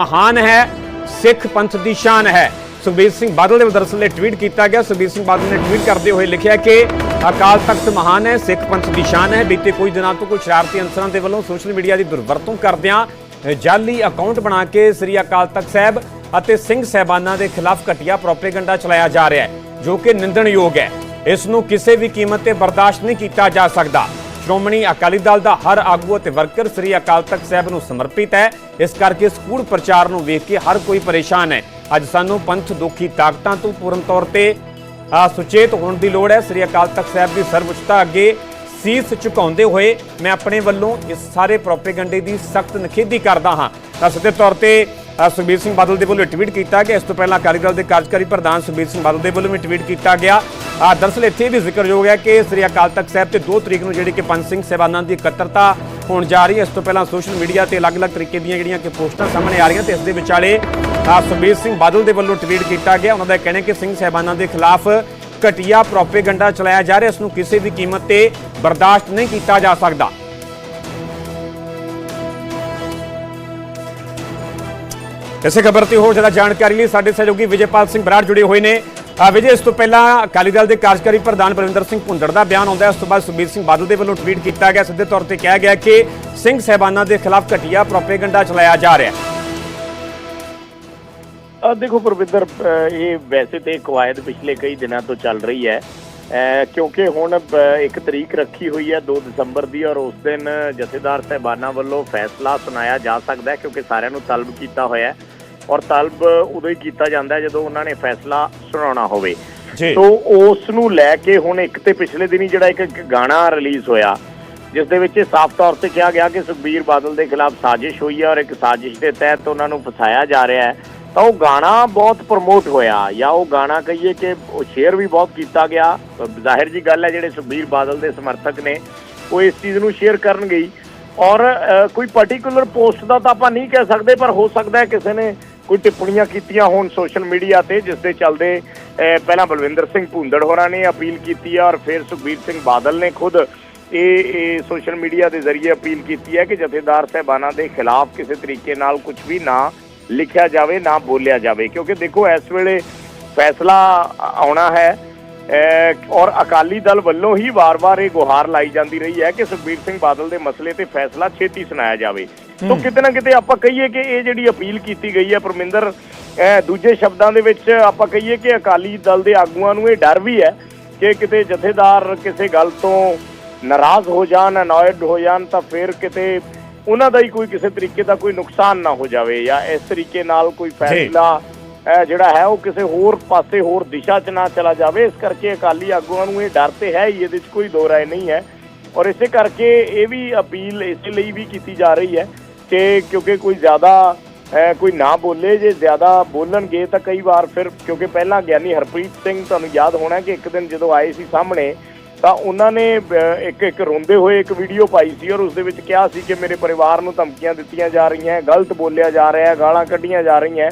ਮਹਾਨ ਹੈ ਸਿੱਖ ਪੰਥ ਦੀ ਸ਼ਾਨ ਹੈ। ਸੁਖਬੀਰ ਸਿੰਘ ਬਾਦਲ ਦੇ ਦਰਅਸਲ ਇਹ ਟਵੀਟ ਕੀਤਾ ਗਿਆ। ਸੁਖਬੀਰ ਸਿੰਘ ਬਾਦਲ ਨੇ ਟਵੀਟ ਕਰਦੇ ਹੋਏ ਲਿਖਿਆ ਕਿ ਅਕਾਲ ਤਖਤ ਮਹਾਨ ਹੈ ਸਿੱਖ ਪੰਥ ਦੀ ਸ਼ਾਨ ਹੈ। ਬੀਤੇ ਕੁਝ ਦਿਨਾਂ ਤੋਂ ਕੁਝ ਸ਼ਰਾਰਤੀ ਅਨਸਰਾਂ ਦੇ ਵੱਲੋਂ ਸੋਸ਼ਲ ਮੀਡੀਆ ਦੀ ਦੁਰਵਰਤੋਂ ਕਰਦਿਆਂ ਅ, ਜਾਲੀ ਅਕਾਊਂਟ ਬਣਾ ਕੇ ਸ੍ਰੀ ਅਕਾਲ ਤਖਤ ਸਾਹਿਬ ਅਤੇ ਸਿੰਘ ਸਹਿਬਾਨਾਂ ਦੇ ਖਿਲਾਫ ਘਟੀਆ ਪ੍ਰੋਪੇਗੈਂਡਾ ਚਲਾਇਆ ਜਾ ਰਿਹਾ ਹੈ ਜੋ ਕਿ ਨਿੰਦਣਯੋਗ ਹੈ। ਇਸ ਨੂੰ ਕਿਸੇ ਵੀ ਕੀਮਤ ਤੇ ਬਰਦਾਸ਼ਤ ਨਹੀਂ ਕੀਤਾ ਜਾ ਸਕਦਾ। ਸ਼੍ਰੋਮਣੀ ਅਕਾਲੀ ਦਲ ਦਾ ਹਰ ਆਗੂ ਅਤੇ ਵਰਕਰ ਸ੍ਰੀ ਅਕਾਲ ਤਖਤ ਸਾਹਿਬ ਨੂੰ ਸਮਰਪਿਤ ਹੈ। ਇਸ ਕਰਕੇ ਇਸ ਪ੍ਰਚਾਰ ਨੂੰ ਵੇਖ ਕੇ ਹਰ ਕੋਈ ਪਰੇਸ਼ਾਨ ਹੈ। ਅੱਜ ਸਾਨੂੰ ਪੰਥ ਦੁਖੀ ਤਾਕਤਾਂ ਤੋਂ ਪੂਰਨ ਤੌਰ ਤੇ ਸੁਚੇਤ ਹੋਣ ਦੀ ਲੋੜ ਹੈ। ਸ੍ਰੀ ਅਕਾਲ ਤਖਤ ਸਾਹਿਬ ਦੀ ਸਰਵਉੱਚਤਾ ਅੱਗੇ ਸੀਸ ਝੁਕਾਉਂਦੇ ਹੋਏ ਮੈਂ ਆਪਣੇ ਵੱਲੋਂ ਇਸ ਸਾਰੇ ਪ੍ਰੋਪੇਗੈਂਡੇ ਦੀ ਸਖਤ ਨਿਖੇਧੀ ਕਰਦਾ ਹਾਂ। ਤਾਂ ਸਿੱਧੇ ਤੌਰ ਤੇ ਸੁਖਬੀਰ ਸਿੰਘ ਬਾਦਲ ਦੇ ਵੱਲੋਂ ਟਵੀਟ ਕੀਤਾ ਗਿਆ। ਇਸ ਤੋਂ ਪਹਿਲਾਂ ਅਕਾਲੀ ਦਲ ਦੇ ਕਾਰਜਕਾਰੀ ਪ੍ਰਧਾਨ ਸੁਖਬੀਰ ਸਿੰਘ ਬਾਦਲ ਦੇ ਵੱਲੋਂ ਵੀ ਟਵੀਟ ਕੀਤਾ ਗਿਆ। ਆ ਦਰਅਸਲ ਇੱਥੇ ਵੀ ਜ਼ਿਕਰਯੋਗ ਹੈ ਕਿ ਸ੍ਰੀ ਅਕਾਲ ਤਖਤ ਸਾਹਿਬ ਤੇ 2 ਤਰੀਕ ਨੂੰ ਜਿਹੜੀ ਕਿ ਪੰਜ ਸਿੰਘ ਸਹਿਬਾਨਾਂ ਦੀ ਇਕੱਤਰਤਾ ਹੋਣ ਜਾ ਰਹੀ ਹੈ। ਇਸ ਤੋਂ ਪਹਿਲਾਂ ਸੋਸ਼ਲ ਮੀਡੀਆ ਤੇ ਅਲੱਗ-ਅਲੱਗ ਤਰੀਕੇ ਦੀਆਂ ਜਿਹੜੀਆਂ ਕਿ ਪੋਸਟਾਂ ਸਾਹਮਣੇ ਆ ਰਹੀਆਂ ਤੇ ਇਸ ਦੇ ਵਿਚਾਲੇ ਸੁਖਬੀਰ ਸਿੰਘ ਬਾਦਲ ਦੇ ਵੱਲੋਂ ਟਵੀਟ ਕੀਤਾ ਗਿਆ। ਉਹਨਾਂ ਦਾ ਕਹਿਣਾ ਹੈ ਕਿ ਸਿੰਘ ਸਹਿਬਾਨਾਂ ਦੇ ਖਿਲਾਫ ਘਟੀਆ ਪ੍ਰੋਪੇਗੈਂਡਾ ਚਲਾਇਆ ਜਾ ਰਿਹਾ। ਇਸ ਨੂੰ ਕਿਸੇ ਵੀ ਕੀਮਤ ਤੇ ਬਰਦਾਸ਼ਤ ਨਹੀਂ ਕੀਤਾ ਜਾ ਸਕਦਾ। ਇਸੇ ਖਬਰ ਤੇ ਹੋਰ ਜ਼ਿਆਦਾ ਜਾਣਕਾਰੀ ਲਈ ਸਾਡੇ ਸਹਿਯੋਗੀ ਵਿਜੇਪਾਲ ਸਿੰਘ ਬਰਾੜ ਜੁੜੇ ਹੋਏ ਨੇ। ਵਿਜੇ, ਇਸ ਤੋਂ ਪਹਿਲਾਂ ਅਕਾਲੀ ਦਲ ਦੇ ਕਾਰਜਕਾਰੀ ਪ੍ਰਧਾਨ ਬਲਵਿੰਦਰ ਸਿੰਘ ਭੁੰਦੜ ਦਾ ਬਿਆਨ ਆਉਂਦਾ ਹੈ। ਉਸ ਤੋਂ ਬਾਅਦ ਸੁਖਬੀਰ ਸਿੰਘ ਬਾਦਲ ਦੇ ਵੱਲੋਂ ਟਵੀਟ ਕੀਤਾ ਗਿਆ। ਸਿੱਧੇ ਤੌਰ ਤੇ ਕਿਹਾ ਗਿਆ ਕਿ ਸਿੰਘ ਸਹਿਬਾਨਾਂ ਦੇ ਖਿਲਾਫ ਘਟੀਆ ਪ੍ਰੋਪੇਗੈਂਡਾ ਚਲਾਇਆ ਜਾ ਰਿਹਾ ਹੈ। ਦੇਖੋ ਪ੍ਰਵਿੰਦਰ ਇਹ ਵੈਸੇ ਤੇ ਕਵਾਇਦ ਪਿਛਲੇ ਕਈ ਦਿਨਾਂ ਤੋਂ ਚੱਲ ਰਹੀ ਹੈ। ਕਿਉਂਕਿ ਹੁਣ ਇੱਕ ਤਰੀਕ ਰੱਖੀ ਹੋਈ ਹੈ 2 ਦਸੰਬਰ ਦੀ ਔਰ ਉਸ ਦਿਨ ਜਥੇਦਾਰ ਸਹਿਬਾਨਾਂ ਵੱਲੋਂ ਫੈਸਲਾ ਸੁਣਾਇਆ ਜਾ ਸਕਦਾ ਹੈ ਕਿਉਂਕਿ ਸਾਰਿਆਂ ਨੂੰ ਤਲਬ ਕੀਤਾ ਹੋਇਆ ਹੈ ਔਰ ਤਲਬ ਉਦੋਂ ਹੀ ਕੀਤਾ ਜਾਂਦਾ ਹੈ ਜਦੋਂ ਉਹਨਾਂ ਨੇ ਫੈਸਲਾ ਸੁਣਾਉਣਾ ਹੋਵੇ ਜੀ। ਸੋ ਉਸ ਨੂੰ ਲੈ ਕੇ ਹੁਣ ਇੱਕ ਤੇ ਪਿਛਲੇ ਦਿਨੀ ਜਿਹੜਾ ਇੱਕ ਗਾਣਾ ਰਿਲੀਜ਼ ਹੋਇਆ ਜਿਸ ਦੇ ਵਿੱਚ ਸਾਫ਼ ਤੌਰ ਤੇ ਕਿਹਾ ਗਿਆ ਕਿ ਸੁਖਬੀਰ ਬਾਦਲ ਦੇ ਖਿਲਾਫ ਸਾਜ਼ਿਸ਼ ਹੋਈ ਹੈ ਔਰ ਇੱਕ ਸਾਜ਼ਿਸ਼ ਦੇ ਤਹਿਤ ਉਹਨਾਂ ਨੂੰ ਫਸਾਇਆ ਜਾ ਰਿਹਾ ਹੈ ਤਾਂ ਉਹ ਗਾਣਾ ਬਹੁਤ ਪ੍ਰਮੋਟ ਹੋਇਆ ਜਾਂ ਉਹ ਗਾਣਾ ਕਹੀਏ ਕਿ ਉਹ ਸ਼ੇਅਰ ਵੀ ਬਹੁਤ ਕੀਤਾ ਗਿਆ। ਜ਼ਾਹਿਰ ਜੀ ਗੱਲ ਹੈ, ਜਿਹੜੇ ਸੁਖਬੀਰ ਬਾਦਲ ਦੇ ਸਮਰਥਕ ਨੇ, ਉਹ ਇਸ ਚੀਜ਼ ਨੂੰ ਸ਼ੇਅਰ ਕਰਨਗੇ ਹੀ। ਔਰ ਕੋਈ ਪਾਰਟਿਕੂਲਰ ਪੋਸਟ ਦਾ ਤਾਂ ਆਪਾਂ ਨਹੀਂ ਕਹਿ ਸਕਦੇ, ਪਰ ਹੋ ਸਕਦਾ ਹੈ ਕਿਸੇ ਨੇ ਕੋਈ ਟਿੱਪਣੀਆਂ ਕੀਤੀਆਂ ਹੋਣ ਸੋਸ਼ਲ ਮੀਡੀਆ ਤੇ, ਜਿਸ ਦੇ ਚੱਲਦੇ ਪਹਿਲਾਂ ਬਲਵਿੰਦਰ ਸਿੰਘ ਭੁੰਦੜ ਹੋਰਾਂ ਨੇ ਅਪੀਲ ਕੀਤੀ ਹੈ ਔਰ ਫਿਰ ਸੁਖਬੀਰ ਸਿੰਘ ਬਾਦਲ ਨੇ ਖੁਦ ਇਹ ਇਹ ਸੋਸ਼ਲ ਮੀਡੀਆ ਦੇ ਜ਼ਰੀਏ ਅਪੀਲ ਕੀਤੀ ਹੈ ਕਿ ਜਥੇਦਾਰ ਸਹਿਬਾਨਾਂ ਦੇ ਖਿਲਾਫ ਕਿਸੇ ਤਰੀਕੇ ਨਾਲ ਕੁਝ ਵੀ ਨਾ ਲਿਖਿਆ ਜਾਵੇ ਨਾ ਬੋਲਿਆ ਜਾਵੇ। ਕਿਉਂਕਿ ਦੇਖੋ ਇਸ ਵੇਲੇ ਫੈਸਲਾ ਆਉਣਾ ਹੈ। ਔਰ ਅਕਾਲੀ ਦਲ ਵੱਲੋਂ ਹੀ ਵਾਰ-ਵਾਰ ਇਹ ਗੁਹਾਰ ਲਾਈ ਜਾਂਦੀ ਰਹੀ ਹੈ ਕਿ ਸੁਖਬੀਰ ਸਿੰਘ ਬਾਦਲ ਦੇ ਮਸਲੇ ਤੇ ਫੈਸਲਾ ਛੇਤੀ ਸੁਣਾਇਆ ਜਾਵੇ। ਸੋ ਕਿਤੇ ਨਾ ਕਿਤੇ ਆਪਾਂ ਕਹੀਏ ਕਿ ਇਹ ਜਿਹੜੀ ਅਪੀਲ ਕੀਤੀ ਗਈ ਹੈ ਪਰਮਿੰਦਰ ਦੂਜੇ ਸ਼ਬਦਾਂ ਦੇ ਵਿੱਚ ਆਪਾਂ ਕਹੀਏ ਕਿ ਅਕਾਲੀ ਦਲ ਦੇ ਆਗੂਆਂ ਨੂੰ ਇਹ ਡਰ ਵੀ ਹੈ ਕਿ ਕਿਤੇ ਜਥੇਦਾਰ ਕਿਸੇ ਗੱਲ ਤੋਂ ਨਾਰਾਜ਼ ਹੋ ਜਾਣ ਅਨੋਇਡ ਹੋ ਜਾਣ ਤਾਂ ਫਿਰ ਕਿਤੇ ਉਹਨਾਂ ਦਾ ਹੀ ਕੋਈ ਕਿਸੇ ਤਰੀਕੇ ਦਾ ਕੋਈ ਨੁਕਸਾਨ ਨਾ ਹੋ ਜਾਵੇ ਜਾਂ ਇਸ ਤਰੀਕੇ ਨਾਲ ਕੋਈ ਫੈਸਲਾ ਇਹ ਜਿਹੜਾ ਹੈ ਉਹ ਕਿਸੇ ਹੋਰ ਪਾਸੇ ਹੋਰ ਦਿਸ਼ਾ 'ਚ ਨਾ ਚਲਾ ਜਾਵੇ। ਇਸ ਕਰਕੇ ਅਕਾਲੀ ਆਗੂਆਂ ਨੂੰ ਇਹ ਡਰ ਤੇ ਹੈ ਹੀ ਇਹਦੇ 'ਚ ਕੋਈ ਦੋ ਰਾਏ ਨਹੀਂ ਹੈ। ਔਰ ਇਸੇ ਕਰਕੇ ਇਹ ਵੀ ਅਪੀਲ ਇਸੇ ਲਈ ਵੀ ਕੀਤੀ ਜਾ ਰਹੀ ਹੈ ਕਿ ਕਿਉਂਕਿ ਕੋਈ ਜ਼ਿਆਦਾ ਕੋਈ ਨਾ ਬੋਲੇ ਜੇ ਜ਼ਿਆਦਾ ਬੋਲਣਗੇ ਤਾਂ ਕਈ ਵਾਰ ਫਿਰ ਕਿਉਂਕਿ ਪਹਿਲਾਂ ਗਿਆਨੀ ਹਰਪ੍ਰੀਤ ਸਿੰਘ ਤੁਹਾਨੂੰ ਯਾਦ ਹੋਣਾ ਕਿ ਇੱਕ ਦਿਨ ਜਦੋਂ ਆਏ ਸੀ ਸਾਹਮਣੇ ਤਾਂ ਉਹਨਾਂ ਨੇ ਇੱਕ ਇੱਕ ਰੋਂਦੇ ਹੋਏ ਇੱਕ ਵੀਡੀਓ ਪਾਈ ਸੀ ਔਰ ਉਸ ਦੇ ਵਿੱਚ ਕਿਹਾ ਸੀ ਕਿ ਮੇਰੇ ਪਰਿਵਾਰ ਨੂੰ ਧਮਕੀਆਂ ਦਿੱਤੀਆਂ ਜਾ ਰਹੀਆਂ ਹੈ ਗਲਤ ਬੋਲਿਆ ਜਾ ਰਿਹਾ ਹੈ ਗਾਲਾਂ ਕੱਢੀਆਂ ਜਾ ਰਹੀਆਂ ਹੈ।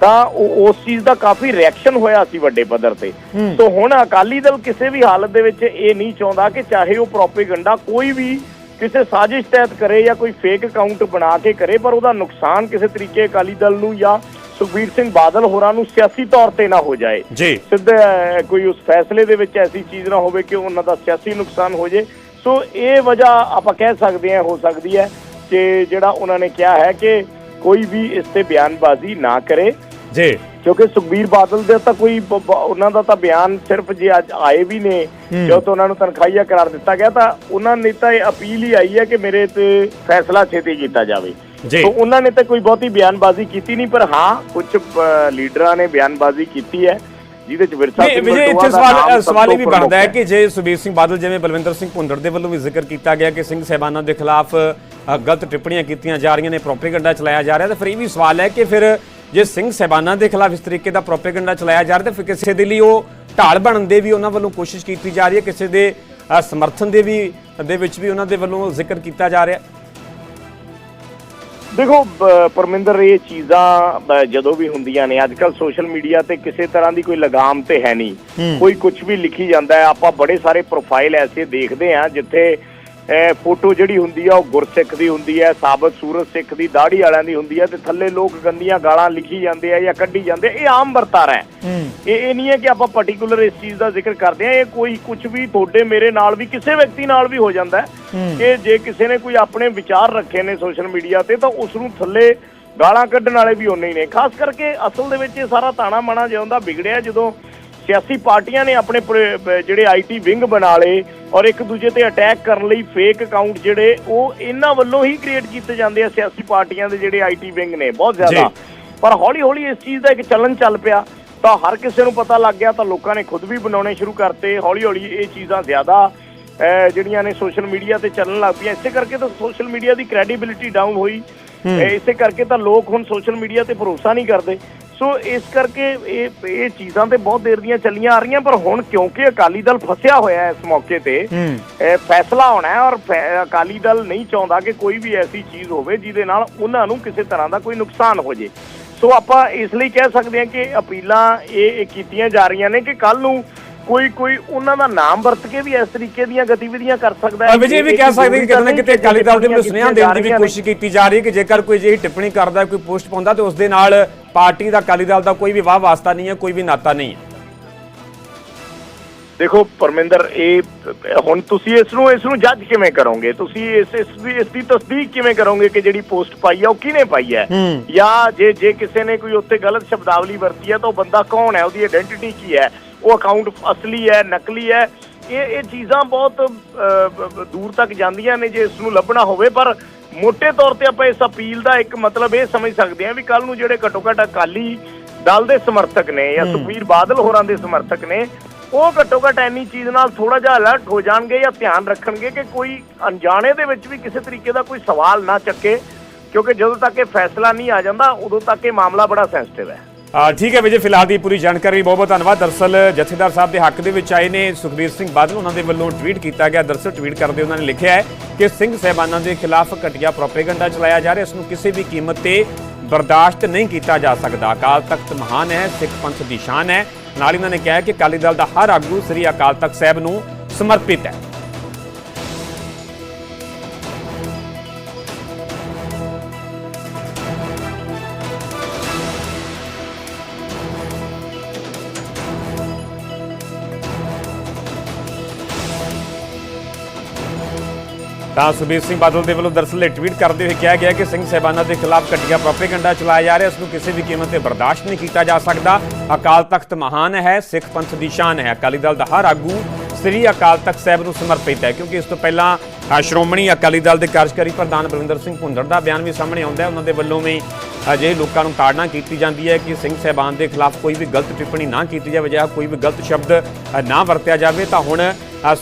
ਤਾਂ ਉਸ ਚੀਜ਼ ਦਾ ਕਾਫੀ ਰਿਐਕਸ਼ਨ ਹੋਇਆ ਸੀ ਵੱਡੇ ਪੱਧਰ ਤੇ। ਸੋ ਹੁਣ ਅਕਾਲੀ ਦਲ ਕਿਸੇ ਵੀ ਹਾਲਤ ਦੇ ਵਿੱਚ ਇਹ ਨਹੀਂ ਚਾਹੁੰਦਾ ਕਿ ਚਾਹੇ ਉਹ ਪ੍ਰੋਪੇਗੈਂਡਾ ਕੋਈ ਵੀ ਕਿਸੇ ਸਾਜ਼ਿਸ਼ ਤਹਿਤ ਕਰੇ ਜਾਂ ਕੋਈ ਫੇਕ ਅਕਾਊਂਟ ਬਣਾ ਕੇ ਕਰੇ ਪਰ ਉਹਦਾ ਨੁਕਸਾਨ ਕਿਸੇ ਤਰੀਕੇ ਅਕਾਲੀ ਦਲ ਨੂੰ ਜਾਂ ਸੁਖਬੀਰ ਸਿੰਘ ਬਾਦਲ ਹੋਰਾਂ ਨੂੰ ਸਿਆਸੀ ਤੌਰ ਤੇ ਨਾ ਹੋ ਜਾਏ। ਜੀ। ਸਿੱਧਾ ਕੋਈ ਉਸ ਫੈਸਲੇ ਦੇ ਵਿੱਚ ਐਸੀ ਚੀਜ਼ ਨਾ ਹੋਵੇ ਕਿ ਉਹਨਾਂ ਦਾ ਸਿਆਸੀ ਨੁਕਸਾਨ ਹੋ ਜੇ। ਸੋ ਇਹ ਵਜ੍ਹਾ ਆਪਾਂ ਕਹਿ ਸਕਦੇ ਹਾਂ ਹੋ ਸਕਦੀ ਹੈ ਕਿ ਜਿਹੜਾ ਉਹਨਾਂ ਨੇ ਕਿਹਾ ਹੈ ਕਿ ਕੋਈ ਵੀ ਇਸ ਤੇ ਬਿਆਨਬਾਜ਼ੀ ਨਾ ਕਰੇ। ਜੀ। ਕਿਉਂਕਿ ਸੁਖਬੀਰ ਬਾਦਲ ਦੇ ਤਾਂ ਕੋਈ ਉਹਨਾਂ ਦਾ ਤਾਂ ਬਿਆਨ ਸਿਰਫ ਜੇ ਅੱਜ ਆਏ ਵੀ ਨੇ ਜੋ ਤਾਂ ਉਹਨਾਂ ਨੂੰ ਤਨਖਾਹੀਆ ਕਰਾਰ ਦਿੱਤਾ ਗਿਆ ਤਾਂ ਉਹਨਾਂ ਨੇ ਤਾਂ ਇਹ ਅਪੀਲ ਹੀ ਆਈ ਹੈ ਕਿ ਮੇਰੇ ਤੇ ਫੈਸਲਾ ਛੇਤੀ ਕੀਤਾ ਜਾਵੇ। ਜੀ। ਸੋ ਉਹਨਾਂ ਨੇ ਤਾਂ ਕੋਈ ਬਹੁਤੀ ਬਿਆਨਬਾਜ਼ੀ ਕੀਤੀ ਨਹੀਂ ਪਰ ਹਾਂ ਕੁਝ ਲੀਡਰਾਂ ਨੇ ਬਿਆਨਬਾਜ਼ੀ ਕੀਤੀ ਹੈ ਜਿਹਦੇ ਚ ਵਿਰਸਾ ਸਿੰਘ ਵਿਜੇ ਇੱਥੇ ਸਵਾਲ ਸਵਾਲ ਇਹ ਤੋਂ ਵੀ ਬਣਦਾ ਹੈ ਕਿ ਜੇ ਸੁਬੀਰ ਸਿੰਘ ਬਾਦਲ ਜਿਵੇਂ ਬਲਵਿੰਦਰ ਸਿੰਘ ਭੁੰਦੜ ਦੇ ਵੱਲੋਂ ਵੀ ਜ਼ਿਕਰ ਕੀਤਾ ਗਿਆ ਕਿ ਸਿੰਘ ਸਹਿਬਾਨਾਂ ਦੇ ਖਿਲਾਫ ਗਲਤ ਟਿੱਪਣੀਆਂ ਕੀਤੀਆਂ ਜਾ ਰਹੀਆਂ ਨੇ ਪ੍ਰੋਪੇਗੈਂਡਾ ਚਲਾਇਆ ਜਾ ਰਿਹਾ ਤਾਂ ਫਿਰ ਇਹ ਵੀ ਸਵਾਲ ਹੈ ਕਿ ਫਿਰ ਜੇ ਸਿੰਘ ਸਹਿਬਾਨਾਂ ਦੇ ਖਿਲਾਫ ਇਸ ਤਰੀਕੇ ਦਾ ਪ੍ਰੋਪੇਗੈਂਡਾ ਚਲਾਇਆ ਜਾ ਰਿਹਾ ਤਾਂ ਫਿਰ ਕਿਸੇ ਦੇ ਲਈ ਉਹ ਢਾਲ ਬਣਨ ਦੇ ਵੀ ਉਹਨਾਂ ਵੱਲੋਂ ਕੋਸ਼ਿਸ਼ ਕੀਤੀ ਜਾ ਰਹੀ ਹੈ ਕਿਸੇ ਦੇ ਸਮਰਥਨ ਦੇ ਵੀ ਦੇ ਵਿੱਚ ਵੀ ਉਹਨਾਂ ਦੇ ਵੱਲੋਂ ਜ਼ਿਕਰ ਕੀਤਾ ਜਾ ਰਿਹਾ ਦੇਖੋ ਪਰਮਿੰਦਰ ਇਹ ਚੀਜ਼ਾਂ ਜਦੋਂ ਵੀ ਹੁੰਦੀਆਂ ਨੇ ਅੱਜ ਕੱਲ ਸੋਸ਼ਲ ਮੀਡੀਆ ਤੇ ਕਿਸੇ ਤਰ੍ਹਾਂ ਦੀ ਕੋਈ ਲਗਾਮ ਤੇ ਹੈ ਨਹੀਂ। ਕੋਈ ਕੁਝ ਵੀ ਲਿਖੀ ਜਾਂਦਾ ਹੈ। ਆਪਾਂ ਬੜੇ ਸਾਰੇ ਪ੍ਰੋਫਾਈਲ ਐਸੇ ਦੇਖਦੇ ਆ ਜਿੱਥੇ ਫੋਟੋ ਜਿਹੜੀ ਹੁੰਦੀ ਆ ਉਹ ਗੁਰਸਿੱਖ ਦੀ ਹੁੰਦੀ ਹੈ ਸਾਬਤ ਸੂਰਤ ਸਿੱਖ ਦੀ ਦਾੜੀ ਵਾਲਿਆਂ ਦੀ ਹੁੰਦੀ ਹੈ ਤੇ ਥੱਲੇ ਲੋਕ ਗੰਦੀਆਂ ਗਾਲਾਂ ਲਿਖੀ ਜਾਂਦੇ ਆ ਜਾਂ ਕੱਢੀ ਜਾਂਦੇ। ਇਹ ਆਮ ਵਰਤਾਰਾ ਹੈ। ਇਹ ਇਹ ਨਹੀਂ ਹੈ ਕਿ ਆਪਾਂ ਪਾਰਟਿਕੂਲਰ ਇਸ ਚੀਜ਼ ਦਾ ਜ਼ਿਕਰ ਕਰਦੇ ਆ ਇਹ ਕੋਈ ਕੁਝ ਵੀ ਤੁਹਾਡੇ ਮੇਰੇ ਨਾਲ ਵੀ ਕਿਸੇ ਵਿਅਕਤੀ ਨਾਲ ਵੀ ਹੋ ਜਾਂਦਾ ਕਿ ਜੇ ਕਿਸੇ ਨੇ ਕੋਈ ਆਪਣੇ ਵਿਚਾਰ ਰੱਖੇ ਨੇ ਸੋਸ਼ਲ ਮੀਡੀਆ ਤੇ ਤਾਂ ਉਸ ਨੂੰ ਥੱਲੇ ਗਾਲਾਂ ਕੱਢਣ ਵਾਲੇ ਵੀ ਉਨੇ ਹੀ ਨੇ। ਖਾਸ ਕਰਕੇ ਅਸਲ ਦੇ ਵਿੱਚ ਇਹ ਸਾਰਾ ਤਾਣਾ ਮਾਣਾ ਜਿਉਂ ਦਾ ਵਿਗੜਿਆ ਜਦੋਂ ਸਿਆਸੀ ਪਾਰਟੀਆਂ ਨੇ ਆਪਣੇ ਜਿਹੜੇ ਆਈਟੀ ਵਿੰਗ ਬਣਾ ਲਏ ਔਰ ਇੱਕ ਦੂਜੇ ਤੇ ਅਟੈਕ ਕਰਨ ਲਈ ਫੇਕ ਅਕਾਊਂਟ ਜਿਹੜੇ ਉਹ ਇਹਨਾਂ ਵੱਲੋਂ ਹੀ ਕ੍ਰੀਏਟ ਕੀਤੇ ਜਾਂਦੇ ਆ ਸਿਆਸੀ ਪਾਰਟੀਆਂ ਦੇ ਜਿਹੜੇ ਆਈਟੀ ਵਿੰਗ ਨੇ ਬਹੁਤ ਜ਼ਿਆਦਾ। ਪਰ ਹੌਲੀ ਹੌਲੀ ਇਸ ਚੀਜ਼ ਦਾ ਇੱਕ ਚੱਲਣ ਚੱਲ ਪਿਆ। ਤਾਂ ਹਰ ਕਿਸੇ ਨੂੰ ਪਤਾ ਲੱਗ ਗਿਆ ਤਾਂ ਲੋਕਾਂ ਨੇ ਖੁਦ ਵੀ ਬਣਾਉਣੇ ਸ਼ੁਰੂ ਕਰਤੇ। ਹੌਲੀ ਹੌਲੀ ਇਹ ਚੀਜ਼ਾਂ ਜ਼ਿਆਦਾ ਜਿਹੜੀਆਂ ਨੇ ਸੋਸ਼ਲ ਮੀਡੀਆ ਤੇ ਚੱਲਣ ਲੱਗ ਪਈਆਂ। ਇਸੇ ਕਰਕੇ ਤਾਂ ਸੋਸ਼ਲ ਮੀਡੀਆ ਦੀ ਕ੍ਰੈਡੀਬਿਲਿਟੀ ਡਾਊਨ ਹੋਈ। ਇਸੇ ਕਰਕੇ ਤਾਂ ਲੋਕ ਹੁਣ ਸੋਸ਼ਲ ਮੀਡੀਆ ਤੇ ਭਰੋਸਾ ਨਹੀਂ ਕਰਦੇ। ਸੋ ਇਸ ਕਰਕੇ ਇਹ ਇਹ ਚੀਜ਼ਾਂ ਤੇ ਬਹੁਤ ਦੇਰ ਦੀਆਂ ਚੱਲੀਆਂ ਆ ਰਹੀਆਂ ਪਰ ਹੁਣ ਕਿਉਂਕਿ ਅਕਾਲੀ ਦਲ ਫਸਿਆ ਹੋਇਆ ਹੈ ਇਸ ਮੌਕੇ ਤੇ ਇਹ ਫੈਸਲਾ ਹੋਣਾ ਹੈ ਔਰ ਅਕਾਲੀ ਦਲ ਨਹੀਂ ਚਾਹੁੰਦਾ ਕਿ ਕੋਈ ਵੀ ਐਸੀ ਚੀਜ਼ ਹੋਵੇ ਜਿਹਦੇ ਨਾਲ ਉਹਨਾਂ ਨੂੰ ਕਿਸੇ ਤਰ੍ਹਾਂ ਦਾ ਕੋਈ ਨੁਕਸਾਨ ਹੋ ਜੇ। ਸੋ ਆਪਾਂ ਇਸ ਲਈ ਕਹਿ ਸਕਦੇ ਹਾਂ ਕਿ ਅਪੀਲਾਂ ਇਹ ਕੀਤੀਆਂ ਜਾ ਰਹੀਆਂ ਨੇ ਕਿ ਕੱਲ ਨੂੰ ਕੋਈ ਕੋਈ ਉਹਨਾਂ ਦਾ ਨਾਮ ਵਰਤ ਕੇ ਵੀ ਇਸ ਤਰੀਕੇ ਦੀਆਂ ਗਤੀਵਿਧੀਆਂ ਕਰ ਸਕਦਾ ਹੈ। ਵਿਜੇ ਵੀ ਕਹਿ ਸਕਦੇ ਕਿ ਕਿਤੇ ਨਾ ਕਿਤੇ ਅਕਾਲੀ ਦਲ ਦੇ ਵੱਲੋਂ ਸੁਨੇਹਾ ਦੇਣ ਦੀ ਵੀ। ਕੋਸ਼ਿਸ਼ ਕੀਤੀ ਜਾ ਰਹੀ ਹੈ ਕਿ ਜੇਕਰ ਕੋਈ ਜਿਹੀ ਟਿੱਪਣੀ ਕਰਦਾ ਕੋਈ ਪੋਸਟ ਪਾਉਂਦਾ ਤੇ ਉਸ ਦੇ ਨਾਲ ਪਾਰਟੀ ਦਾ ਅਕਾਲੀ ਦਲ ਦਾ ਕੋਈ ਵੀ ਵਾਹ ਵਾਸਤਾ ਨਹੀਂ ਹੈ ਕੋਈ ਵੀ ਨਾਤਾ ਨਹੀਂ ਹੈ। ਦੇਖੋ ਪਰਮਿੰਦਰ ਇਹ ਹੁਣ ਤੁਸੀਂ ਇਸ ਨੂੰ ਇਸ ਨੂੰ ਜੱਜ ਕਿਵੇਂ ਕਰੋਗੇ? ਤੁਸੀਂ ਇਸ ਇਸ ਦੀ ਇਸ ਦੀ ਤਸਦੀਕ ਕਿਵੇਂ ਕਰੋਗੇ ਕਿ ਜਿਹੜੀ ਪੋਸਟ ਪਾਈ ਆ ਉਹ ਕਿਹਨੇ ਪਾਈ ਹੈ? ਜਾਂ ਜੇ ਜੇ ਕਿਸੇ ਨੇ ਕੋਈ ਉੱਤੇ ਗਲਤ ਸ਼ਬਦਾਵਲੀ ਵਰਤੀ ਹੈ ਤਾਂ ਉਹ ਬੰਦਾ ਕੌਣ ਹੈ? ਉਹਦੀ ਆਇਡੈਂਟੀਟੀ ਕੀ ਹੈ? ਉਹ ਅਕਾਊਂਟ ਅਸਲੀ ਹੈ ਨਕਲੀ ਹੈ ਇਹ ਇਹ ਚੀਜ਼ਾਂ ਬਹੁਤ ਦੂਰ ਤੱਕ ਜਾਂਦੀਆਂ ਨੇ ਜੇ ਇਸ ਨੂੰ ਲੱਭਣਾ ਹੋਵੇ ਪਰ ਮੋٹے ਤੌਰ ਤੇ ਆਪਾਂ ਇਸ ਅਪੀਲ ਦਾ ਇੱਕ ਮਤਲਬ ਇਹ ਸਮਝ ਸਕਦੇ ਹਾਂ ਵੀ ਕੱਲ ਨੂੰ ਜਿਹੜੇ ਘੱਟੋ ਘੱਟ ਅਕਾਲੀ ਦਲ ਦੇ ਸਮਰਥਕ ਨੇ ਜਾਂ ਸੁਖਬੀਰ ਬਾਦਲ ਹੋਰਾਂ ਦੇ ਸਮਰਥਕ ਨੇ ਉਹ ਘੱਟੋ ਘੱਟ ਇੰਨੀ ਚੀਜ਼ ਨਾਲ ਥੋੜਾ ਜਿਹਾ ਅਲਰਟ ਹੋ ਜਾਣਗੇ ਜਾਂ ਧਿਆਨ ਰੱਖਣਗੇ ਕਿ ਕੋਈ ਅਣਜਾਣੇ ਦੇ ਵਿੱਚ ਵੀ ਕਿਸੇ ਤਰੀਕੇ ਦਾ ਕੋਈ ਸਵਾਲ ਨਾ ਚੱਕੇ ਕਿਉਂਕਿ ਜਦੋਂ ਤੱਕ ਇਹ ਫੈਸਲਾ ਨਹੀਂ ਆ ਜਾਂਦਾ ਉਦੋਂ ਤੱਕ ਇਹ ਮਾਮਲਾ ਬੜਾ ਸੈਂਸਿਟਿਵ ਹੈ। ਠੀਕ ਹੈ ਵਿਜੇ, ਫਿਲਹਾਲ ਦੀ ਪੂਰੀ ਜਾਣਕਾਰੀ ਬਹੁਤ ਬਹੁਤ ਧੰਨਵਾਦ। ਦਰਸਲ ਜਥੇਦਾਰ ਸਾਹਿਬ ਦੇ ਹੱਕ ਦੇ ਵਿੱਚ ਆਏ ਨੇ ਸੁਖਬੀਰ ਸਿੰਘ ਬਾਦਲ, ਉਹਨਾਂ ਦੇ ਵੱਲੋਂ ਟਵੀਟ ਕੀਤਾ ਗਿਆ। ਦਰਸਲ ਟਵੀਟ ਕਰਦੇ ਉਹਨਾਂ ਨੇ ਲਿਖਿਆ ਹੈ ਕਿ ਸਿੰਘ ਸਹਿਬਾਨਾਂ ਦੇ ਖਿਲਾਫ ਘਟੀਆ ਪ੍ਰੋਪੇਗੈਂਡਾ ਚਲਾਇਆ ਜਾ ਰਿਹਾ, ਇਸ ਨੂੰ ਕਿਸੇ ਵੀ ਕੀਮਤ ਤੇ ਬਰਦਾਸ਼ਤ ਨਹੀਂ ਕੀਤਾ ਜਾ ਸਕਦਾ। ਅਕਾਲ ਤਖਤ ਮਹਾਨ ਹੈ, ਸਿੱਖ ਪੰਥ ਦੀ ਸ਼ਾਨ ਹੈ। ਨਾਲ ਹੀ ਉਹਨਾਂ ਨੇ ਕਿਹਾ ਕਿ ਅਕਾਲੀ ਦਲ ਦਾ ਹਰ ਆਗੂ ਸ੍ਰੀ ਅਕਾਲ ਤਖਤ ਸਾਹਿਬ ਨੂੰ ਸਮਰਪਿਤ ਹੈ। ਤਾਂ ਸੁਖਬੀਰ ਸਿੰਘ ਬਾਦਲ ਦੇ ਵੱਲੋਂ ਦਰਅਸਲ ਇਹ ਟਵੀਟ ਕਰਦੇ ਹੋਏ ਕਿਹਾ ਗਿਆ ਕਿ ਸਿੰਘ ਸਹਿਬਾਨਾਂ ਦੇ ਖਿਲਾਫ ਘਟੀਆ ਪ੍ਰੋਪੇਗੈਂਡਾ ਚਲਾਇਆ ਜਾ ਰਿਹਾ, ਇਸ ਨੂੰ ਕਿਸੇ ਵੀ ਕੀਮਤ ਤੇ ਬਰਦਾਸ਼ਤ ਨਹੀਂ ਕੀਤਾ ਜਾ ਸਕਦਾ। ਅਕਾਲ ਤਖਤ ਮਹਾਨ ਹੈ, ਸਿੱਖ ਪੰਥ ਦੀ ਸ਼ਾਨ ਹੈ। ਅਕਾਲੀ ਦਲ ਦਾ ਹਰ ਆਗੂ ਸ੍ਰੀ ਅਕਾਲ ਤਖਤ ਸਾਹਿਬ ਨੂੰ ਸਮਰਪਿਤ ਹੈ, ਕਿਉਂਕਿ ਇਸ ਤੋਂ ਪਹਿਲਾਂ ਸ਼੍ਰੋਮਣੀ ਅਕਾਲੀ ਦਲ ਦੇ ਕਾਰਜਕਾਰੀ ਪ੍ਰਧਾਨ ਬਲਵਿੰਦਰ ਸਿੰਘ ਭੁੰਦੜ ਦਾ ਬਿਆਨ ਵੀ ਸਾਹਮਣੇ ਆਉਂਦਾ ਹੈ। ਉਹਨਾਂ ਦੇ ਵੱਲੋਂ ਵੀ ਅਜੇ ਲੋਕਾਂ ਨੂੰ ਤਾੜਨਾ ਕੀਤੀ ਜਾਂਦੀ ਹੈ ਕਿ ਸਿੰਘ ਸਹਿਬਾਨ ਦੇ ਖਿਲਾਫ ਕੋਈ ਵੀ ਗਲਤ ਟਿੱਪਣੀ ਨਾ ਕੀਤੀ ਜਾਵੇ ਜਾਂ ਕੋਈ ਵੀ ਗਲਤ ਸ਼ਬਦ ਨਾ ਵਰਤਿਆ ਜਾਵੇ। ਤਾਂ ਹੁਣ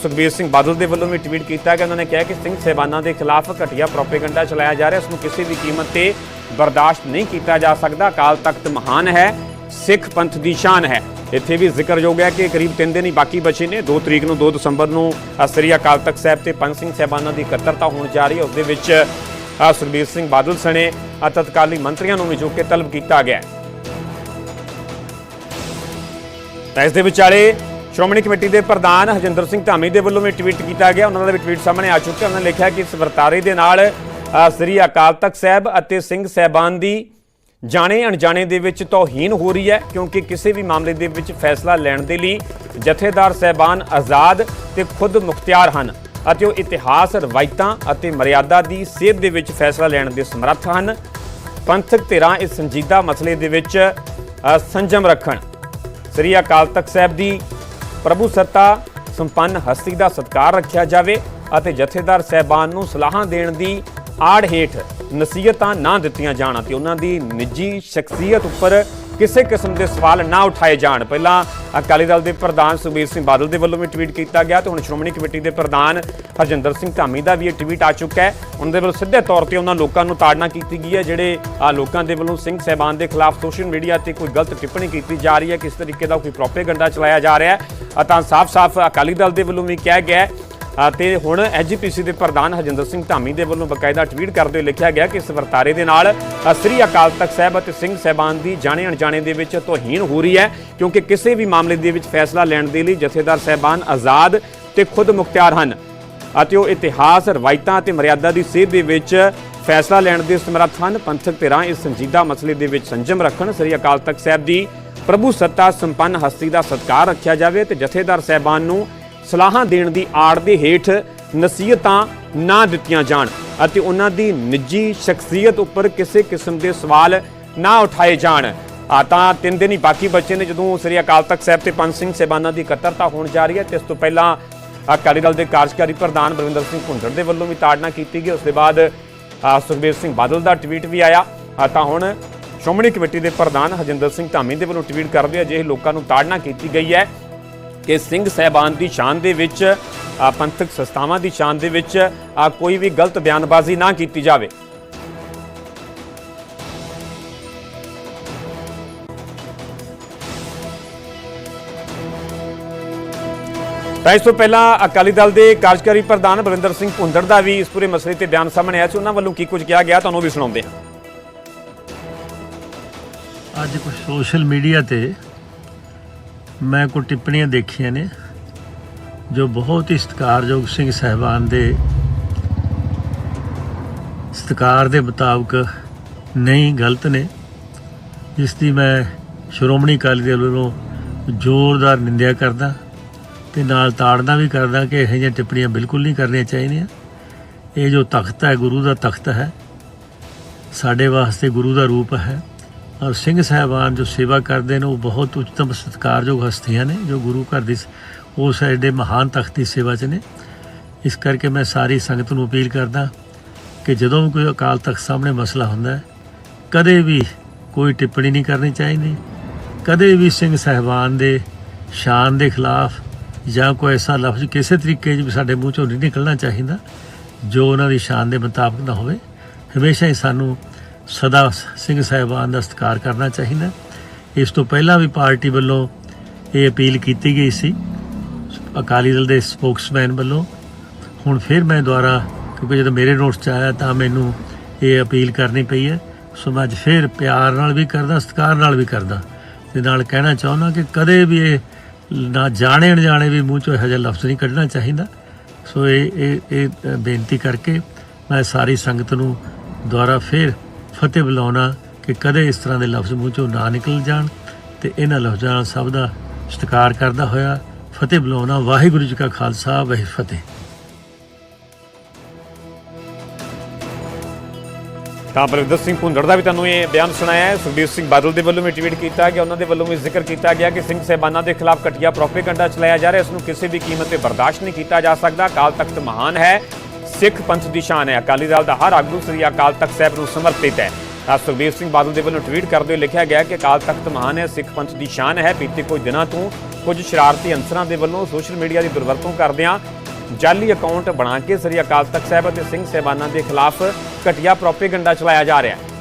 ਸੁਖਬੀਰ ਸਿੰਘ ਬਾਦਲ ਦੇ ਵੱਲੋਂ ਵੀ ਟਵੀਟ ਕੀਤਾ ਗਿਆ। ਉਹਨਾਂ ਨੇ ਕਿਹਾ ਕਿ ਸਿੰਘ ਸਹਿਬਾਨਾਂ ਦੇ ਖਿਲਾਫ ਘਟੀਆ ਪ੍ਰੋਪੇਗੈਂਡਾ ਚਲਾਇਆ ਜਾ ਰਿਹਾ। ਇਸ ਨੂੰ ਕਿਸੇ ਵੀ ਕੀਮਤ ਤੇ ਬਰਦਾਸ਼ਤ ਨਹੀਂ ਕੀਤਾ ਜਾ ਸਕਦਾ। ਅਕਾਲ ਤਖਤ ਮਹਾਨ ਹੈ, ਸਿੱਖ ਪੰਥ ਦੀ ਸ਼ਾਨ ਹੈ। ਇੱਥੇ ਵੀ ਜ਼ਿਕਰਯੋਗ ਹੈ ਕਿ ਕਰੀਬ 3 ਦਿਨ ਹੀ ਬਾਕੀ ਬਚੇ ਨੇ। 2 ਤਰੀਕ ਨੂੰ 2 ਦਸੰਬਰ ਨੂੰ ਸ੍ਰੀ ਅਕਾਲ ਤਖਤ ਸਾਹਿਬ ਤੇ ਪੰਜ ਸਿੰਘ ਸਹਿਬਾਨਾਂ ਦੀ ਇਕੱਤਰਤਾ ਹੋਣ ਜਾ ਰਹੀ ਹੈ। ਉਸ ਦੇ ਵਿੱਚ ਸੁਖਬੀਰ ਸਿੰਘ ਬਾਦਲ ਸਣੇ ਤਤਕਾਲੀ ਮੰਤਰੀਆਂ ਨੂੰ ਵੀ ਜੋ ਕਿ ਤਲਬ ਕੀਤਾ ਗਿਆ। ਹੈ ਤਾਂ ਇਸ ਦੇ ਵਿਚਾਲੇ ਸ਼੍ਰੋਮਣੀ ਕਮੇਟੀ ਦੇ ਪ੍ਰਧਾਨ ਹਰਜਿੰਦਰ ਸਿੰਘ ਧਾਮੀ ਦੇ ਵੱਲੋਂ ਵੀ ਟਵੀਟ ਕੀਤਾ ਗਿਆ। ਉਹਨਾਂ ਦਾ ਵੀ ਟਵੀਟ ਸਾਹਮਣੇ ਆ ਚੁੱਕਿਆ। ਉਹਨਾਂ ਨੇ ਲਿਖਿਆ ਕਿ ਇਸ ਵਰਤਾਰੇ ਦੇ ਨਾਲ ਸ੍ਰੀ ਅਕਾਲ ਤਖਤ ਸਾਹਿਬ ਅਤੇ ਸਿੰਘ ਸਹਿਬਾਨ ਦੀ ਜਾਣੇ ਅਣਜਾਣੇ ਦੇ ਵਿੱਚ ਤੋਹੀਨ ਹੋ ਰਹੀ ਹੈ, ਕਿਉਂਕਿ ਕਿਸੇ ਵੀ ਮਾਮਲੇ ਦੇ ਵਿੱਚ ਫੈਸਲਾ ਲੈਣ ਦੇ ਲਈ ਜਥੇਦਾਰ ਸਹਿਬਾਨ ਆਜ਼ਾਦ ਤੇ ਖੁਦ ਮੁਖਤਿਆਰ ਹਨ ਅਤੇ ਉਹ ਇਤਿਹਾਸ, ਰਵਾਇਤਾਂ ਅਤੇ ਮਰਿਆਦਾ ਦੀ ਸੇਧ ਦੇ ਵਿੱਚ ਫੈਸਲਾ ਲੈਣ ਦੇ ਸਮਰੱਥ ਹਨ। ਪੰਥਕ ਧਿਰਾਂ ਇਸ ਸੰਜੀਦਾ ਮਸਲੇ ਦੇ ਵਿੱਚ ਸੰਜਮ ਰੱਖਣ। ਸ੍ਰੀ ਅਕਾਲ ਤਖਤ ਸਾਹਿਬ ਦੀ ਪ੍ਰਭੂ ਸੱਤਾ ਸੰਪੰਨ ਹਸਤੀ ਦਾ ਸਤਿਕਾਰ ਰੱਖਿਆ ਜਾਵੇ ਅਤੇ ਜਥੇਦਾਰ ਸਹਿਬਾਨ ਨੂੰ ਸਲਾਹਾਂ ਦੇਣ ਦੀ ਆੜ ਹੇਠ ਨਸੀਹਤਾਂ ਨਾ ਦਿੱਤੀਆਂ ਜਾਣ ਅਤੇ ਉਹਨਾਂ ਦੀ ਨਿੱਜੀ ਸ਼ਖਸੀਅਤ ਉੱਪਰ ਕਿਸੇ ਕਿਸਮ ਦੇ ਸਵਾਲ ਨਾ ਉਠਾਏ ਜਾਣ। ਪਹਿਲਾਂ ਅਕਾਲੀ ਦਲ ਦੇ ਪ੍ਰਧਾਨ ਸੁਖਬੀਰ ਸਿੰਘ ਬਾਦਲ ਦੇ ਵੱਲੋਂ ਵੀ ਟਵੀਟ ਕੀਤਾ ਗਿਆ ਤੇ ਹੁਣ ਸ਼੍ਰੋਮਣੀ ਕਮੇਟੀ ਦੇ ਪ੍ਰਧਾਨ ਹਰਜਿੰਦਰ ਸਿੰਘ ਧਾਮੀ ਦਾ ਵੀ ਇਹ ਟਵੀਟ ਆ ਚੁੱਕਾ ਹੈ। ਉਹਨਾਂ ਦੇ ਵੱਲੋਂ ਸਿੱਧੇ ਤੌਰ ਤੇ ਉਹਨਾਂ ਲੋਕਾਂ ਨੂੰ ਤਾੜਨਾ ਕੀਤੀ ਗਈ ਹੈ, ਜਿਹੜੇ ਲੋਕਾਂ ਦੇ ਵੱਲੋਂ ਸਿੰਘ ਸਹਿਬਾਨ ਦੇ ਖਿਲਾਫ ਸੋਸ਼ਲ ਮੀਡੀਆ ਤੇ ਕੋਈ ਗਲਤ ਟਿੱਪਣੀ ਕੀਤੀ ਜਾ ਰਹੀ ਹੈ, ਕਿਸ ਤਰੀਕੇ ਦਾ ਕੋਈ ਪ੍ਰੋਪੇਗੈਂਡਾ ਚਲਾਇਆ ਜਾ ਰਿਹਾ ਹੈ। ਤਾਂ ਸਾਫ਼-ਸਾਫ਼ ਅਕਾਲੀ ਦਲ ਦੇ ਵੱਲੋਂ ਵੀ ਕਿਹਾ ਗਿਆ ਹੈ। ਅ, ਤੇ ਹੁਣ ਐਜੀਪੀਸੀ ਦੇ ਪ੍ਰਧਾਨ ਹਰਜਿੰਦਰ ਸਿੰਘ ਧਾਮੀ ਦੇ ਵੱਲੋਂ ਬਕਾਇਦਾ ਟਵੀਟ ਕਰਦੇ ਹੋਏ ਲਿਖਿਆ ਗਿਆ ਕਿ ਇਸ ਵਰਤਾਰੇ ਦੇ ਨਾਲ ਸ੍ਰੀ ਅਕਾਲ ਤਖਤ ਸਾਹਿਬ ਅਤੇ ਸਿੰਘ ਸਹਿਬਾਨ ਦੀ ਜਾਣੇ ਅਣਜਾਣੇ ਦੇ ਵਿੱਚ ਤੋਹੀਨ ਹੋ ਰਹੀ ਹੈ, ਕਿਉਂਕਿ ਕਿਸੇ ਵੀ ਮਾਮਲੇ ਦੇ ਵਿੱਚ ਫੈਸਲਾ ਲੈਣ ਦੇ ਲਈ ਜਥੇਦਾਰ ਸਹਿਬਾਨ ਆਜ਼ਾਦ ਤੇ ਖੁਦ ਮੁਖਤਿਆਰ ਹਨ। ਅਤੇ ਉਹ ਇਤਿਹਾਸ, ਰਵਾਇਤਾਂ ਅਤੇ ਮਰਿਆਦਾ ਦੀ ਸੇਧ ਦੇ ਵਿੱਚ ਫੈਸਲਾ ਲੈਣ ਦੇ ਸਮਰੱਥ ਹਨ। ਪੰਥਕ ਧਿਰਾਂ ਇਸ ਸੰਜੀਦਾ ਮਸਲੇ ਦੇ ਵਿੱਚ ਸੰਜਮ ਰੱਖਣ ਸ੍ਰੀ ਅਕਾਲ ਤਖਤ ਸਾਹਿਬ ਦੀ ਪ੍ਰਭੂ ਸੱਤਾ ਸੰਪੰਨ ਹਸਤੀ ਦਾ ਸਤਿਕਾਰ ਰੱਖਿਆ ਜਾਵੇ ਤੇ ਜਥੇਦਾਰ ਸਹਿਬਾਨ ਨੂੰ ਸਲਾਹਾਂ ਦੇਣ ਦੀ ਆੜ ਦੇ ਹੇਠ ਨਸੀਹਤਾਂ ਨਾ ਦਿੱਤੀਆਂ ਜਾਣ ਅਤੇ ਉਹਨਾਂ ਦੀ ਨਿੱਜੀ ਸ਼ਖਸੀਅਤ ਉੱਪਰ ਕਿਸੇ ਕਿਸਮ ਦੇ ਸਵਾਲ ਨਾ ਉਠਾਏ ਜਾਣ। ਆ ਤਾਂ ਤਿੰਨ ਦਿਨ ਹੀ ਬਾਕੀ ਬੱਚੇ ਨੇ ਜਦੋਂ ਸ੍ਰੀ ਅਕਾਲ ਤਖਤ ਸਾਹਿਬ ਤੇ ਪੰਜ ਸਿੰਘ ਸਹਿਬਾਨਾਂ ਦੀ ਇਕੱਤਰਤਾ ਹੋਣ ਜਾ ਰਹੀ ਹੈ ਤੇ ਇਸ ਤੋਂ ਪਹਿਲਾਂ ਅਕਾਲੀ ਦਲ ਦੇ ਕਾਰਜਕਾਰੀ ਪ੍ਰਧਾਨ ਬਲਵਿੰਦਰ ਸਿੰਘ ਭੁੰਦੜ ਦੇ ਵੱਲੋਂ ਵੀ ਤਾੜਨਾ ਕੀਤੀ ਗਈ। ਉਸ ਦੇ ਬਾਅਦ ਸੁਖਬੀਰ ਸਿੰਘ ਬਾਦਲ ਦਾ ਟਵੀਟ ਵੀ ਆਇਆ। ਤਾਂ ਹੁਣ ਸ਼੍ਰੋਮਣੀ ਕਮੇਟੀ ਦੇ ਪ੍ਰਧਾਨ ਹਰਜਿੰਦਰ ਸਿੰਘ ਧਾਮੀ ਦੇ ਵੱਲੋਂ ਟਵੀਟ ਕਰਦੇ ਅਜਿਹੇ ਲੋਕਾਂ ਨੂੰ ਤਾੜਨਾ ਕੀਤੀ ਗਈ ਹੈ ਕਿ ਸਿੰਘ ਸਹਿਬਾਨ ਦੀ ਸ਼ਾਨ ਦੇ ਵਿੱਚ ਪੰਥਕ ਸੰਸਥਾਵਾਂ ਦੀ ਸ਼ਾਨ ਦੇ ਵਿੱਚ ਕੋਈ ਵੀ ਗਲਤ ਬਿਆਨਬਾਜ਼ੀ ਨਾ ਕੀਤੀ ਜਾਵੇ। ਤਾਂ ਇਸ ਤੋਂ ਪਹਿਲਾਂ ਅਕਾਲੀ ਦਲ ਦੇ ਕਾਰਜਕਾਰੀ ਪ੍ਰਧਾਨ ਬਲਵਿੰਦਰ ਸਿੰਘ ਭੁੰਦੜ ਦਾ ਵੀ ਇਸ ਪੂਰੇ ਮਸਲੇ ਤੇ ਬਿਆਨ ਸਾਹਮਣੇ ਆਇਆ ਸੀ। ਉਹਨਾਂ ਵੱਲੋਂ ਕੀ ਕੁਝ ਕਿਹਾ ਗਿਆ, ਤੁਹਾਨੂੰ ਵੀ ਸੁਣਾਉਂਦੇ ਹਾਂ। ਅੱਜ ਕੁਝ ਸੋਸ਼ਲ ਮੀਡੀਆ ਤੇ ਮੈਂ ਕੁਝ ਟਿੱਪਣੀਆਂ ਦੇਖੀਆਂ ਨੇ, ਜੋ ਬਹੁਤ ਹੀ ਸਤਿਕਾਰਯੋਗ ਸਿੰਘ ਸਹਿਬਾਨ ਦੇ ਸਤਿਕਾਰ ਦੇ ਮੁਤਾਬਕ ਨਹੀਂ ਗਲਤ ਨੇ, ਜਿਸ ਦੀ ਮੈਂ ਸ਼੍ਰੋਮਣੀ ਅਕਾਲੀ ਦਲ ਵੱਲੋਂ ਜ਼ੋਰਦਾਰ ਨਿੰਦਿਆ ਕਰਦਾ ਤੇ ਨਾਲ ਤਾੜਨਾ ਵੀ ਕਰਦਾ ਕਿ ਇਹੋ ਜਿਹੀਆਂ ਟਿੱਪਣੀਆਂ ਬਿਲਕੁਲ ਨਹੀਂ ਕਰਨੀਆਂ ਚਾਹੀਦੀਆਂ। ਇਹ ਜੋ ਤਖਤ ਹੈ, ਗੁਰੂ ਦਾ ਤਖਤ ਹੈ, ਸਾਡੇ ਵਾਸਤੇ ਗੁਰੂ ਦਾ ਰੂਪ ਹੈ। ਔਰ ਸਿੰਘ ਸਾਹਿਬਾਨ ਜੋ ਸੇਵਾ ਕਰਦੇ ਨੇ, ਉਹ ਬਹੁਤ ਉੱਚਤਮ ਸਤਿਕਾਰਯੋਗ ਹਸਤੀਆਂ ਨੇ, ਜੋ ਗੁਰੂ ਘਰ ਦੀ ਸ- ਉਹ ਮਹਾਨ ਤਖਤ ਦੀ ਸੇਵਾ 'ਚ ਨੇ। ਇਸ ਕਰਕੇ ਮੈਂ ਸਾਰੀ ਸੰਗਤ ਨੂੰ ਅਪੀਲ ਕਰਦਾ ਕਿ ਜਦੋਂ ਵੀ ਕੋਈ ਅਕਾਲ ਤਖਤ ਸਾਹਮਣੇ ਮਸਲਾ ਹੁੰਦਾ ਹੈ, ਕਦੇ ਵੀ ਕੋਈ ਟਿੱਪਣੀ ਨਹੀਂ ਕਰਨੀ ਚਾਹੀਦੀ। ਕਦੇ ਵੀ ਸਿੰਘ ਸਾਹਿਬਾਨ ਦੇ ਸ਼ਾਨ ਦੇ ਖਿਲਾਫ ਜਾਂ ਕੋਈ ਐਸਾ ਲਫ਼ਜ਼ ਕਿਸੇ ਤਰੀਕੇ 'ਚ ਵੀ ਸਾਡੇ ਮੂੰਹ ਚੋਂ ਨਹੀਂ ਨਿਕਲਣਾ ਚਾਹੀਦਾ, ਜੋ ਉਹਨਾਂ ਦੀ ਸ਼ਾਨ ਦੇ ਮੁਤਾਬਕ ਨਾ ਹੋਵੇ। ਹਮੇਸ਼ਾ ਹੀ ਸਾਨੂੰ ਸਦਾ ਸਿੰਘ ਸਾਹਿਬਾਨ ਦਾ ਸਤਿਕਾਰ ਕਰਨਾ ਚਾਹੀਦਾ ਇਸ ਤੋਂ ਪਹਿਲਾਂ ਵੀ ਪਾਰਟੀ ਵੱਲੋਂ ਇਹ ਅਪੀਲ ਕੀਤੀ ਗਈ ਸੀ। ਅਕਾਲੀ ਦਲ ਦੇ ਸਪੋਕਸਮੈਨ ਵੱਲੋਂ। ਹੁਣ ਫਿਰ ਮੈਂ ਦੁਬਾਰਾ, ਕਿਉਂਕਿ ਜਦੋਂ ਮੇਰੇ ਨੋਟਸ 'ਚ ਆਇਆ ਤਾਂ ਮੈਨੂੰ ਇਹ ਅਪੀਲ ਕਰਨੀ ਪਈ ਹੈ। ਸੋ ਮੈਂ ਅੱਜ ਫਿਰ ਪਿਆਰ ਨਾਲ ਵੀ ਕਰਦਾ, ਸਤਿਕਾਰ ਨਾਲ ਵੀ ਕਰਦਾ। ਤੇ ਨਾਲ ਕਹਿਣਾ ਚਾਹੁੰਦਾ ਕਿ ਕਦੇ ਵੀ ਇਹ ਨਾ ਜਾਣੇ ਅਣਜਾਣੇ ਵੀ ਮੂੰਹ ਚੋਂ ਇਹੋ ਜਿਹਾ ਲਫ਼ਜ਼ ਨਹੀਂ ਕੱਢਣਾ ਚਾਹੀਦਾ। ਸੋ ਇਹ ਇਹ ਇਹ ਬੇਨਤੀ ਕਰਕੇ ਮੈਂ ਸਾਰੀ ਸੰਗਤ ਨੂੰ ਦੁਆਰਾ ਫਿਰ ਫਤਿਹ ਬੁਲਾਉਣਾ ਕਿ ਕਦੇ ਇਸ ਤਰ੍ਹਾਂ ਦੇ ਲਫ਼ਜ਼ ਮੂੰਹ ਚੋਂ ਨਾ ਨਿਕਲ ਜਾਣ ਤੇ ਇਹਨਾਂ ਲਫ਼ਜ਼ਾਂ ਨਾਲ ਸਭ ਦਾ ਸਤਿਕਾਰ ਕਰਦਾ ਹੋਇਆ ਫਤਿਹ ਬੁਲਾਉਣਾ ਵਾਹਿਗੁਰੂ ਜੀ ਕਾ ਖਾਲਸਾ ਵਾਹਿ ਫਤਿਹ। ਤਾਂ ਬਲਵਿੰਦਰ ਸਿੰਘ ਭੁੰਦੜ ਦਾ ਵੀ ਤੁਹਾਨੂੰ ਇਹ ਬਿਆਨ ਸੁਣਾਇਆ ਹੈ। ਸੁਖਬੀਰ ਸਿੰਘ ਬਾਦਲ ਦੇ ਵੱਲੋਂ ਵੀ ਟਵੀਟ ਕੀਤਾ ਗਿਆ, ਉਹਨਾਂ ਦੇ ਵੱਲੋਂ ਵੀ ਜ਼ਿਕਰ ਕੀਤਾ ਗਿਆ ਕਿ ਸਿੰਘ ਸਹਿਬਾਨਾਂ ਦੇ ਖਿਲਾਫ ਘਟੀਆ ਪ੍ਰੋਪੇਗੈਂਡਾ ਚਲਾਇਆ ਜਾ ਰਿਹਾ, ਇਸ ਨੂੰ ਕਿਸੇ ਵੀ ਕੀਮਤ ਤੇ ਬਰਦਾਸ਼ਤ ਨਹੀਂ ਕੀਤਾ ਜਾ ਸਕਦਾ। ਅਕਾਲ ਤਖਤ ਮਹਾਨ ਹੈ। ਸਿੱਖ ਪੰਥ ਦੀ ਸ਼ਾਨ ਹੈ। ਅਕਾਲੀ ਦਲ ਦਾ ਹਰ ਆਗੂ ਸ੍ਰੀ ਅਕਾਲ ਤਖਤ ਸਾਹਿਬ ਨੂੰ ਸਮਰਪਿਤ ਹੈ। ਤਾਂ ਸੁਖਬੀਰ ਸਿੰਘ ਬਾਦਲ ਦੇ ਵੱਲੋਂ ਟਵੀਟ ਕਰਦੇ ਹੋਏ ਲਿਖਿਆ ਗਿਆ ਕਿ ਅਕਾਲ ਤਖਤ ਮਹਾਨ ਹੈ, ਸਿੱਖ ਪੰਥ ਦੀ ਸ਼ਾਨ ਹੈ। ਬੀਤੇ ਕੁਝ ਦਿਨਾਂ ਤੋਂ ਕੁਝ ਸ਼ਰਾਰਤੀ ਅੰਸਰਾਂ ਦੇ ਵੱਲੋਂ ਸੋਸ਼ਲ ਮੀਡੀਆ ਦੀ ਦੁਰਵਰਤੋਂ ਕਰਦਿਆਂ ਜਾਲੀ ਅਕਾਊਂਟ ਬਣਾ ਕੇ ਸ੍ਰੀ ਅਕਾਲ ਤਖਤ ਸਾਹਿਬ ਅਤੇ ਸਿੰਘ ਸਹਿਬਾਨਾਂ ਦੇ ਖਿਲਾਫ ਘਟੀਆ ਪ੍ਰੋਪੇਗੈਂਡਾ ਚਲਾਇਆ ਜਾ ਰਿਹਾ ਹੈ।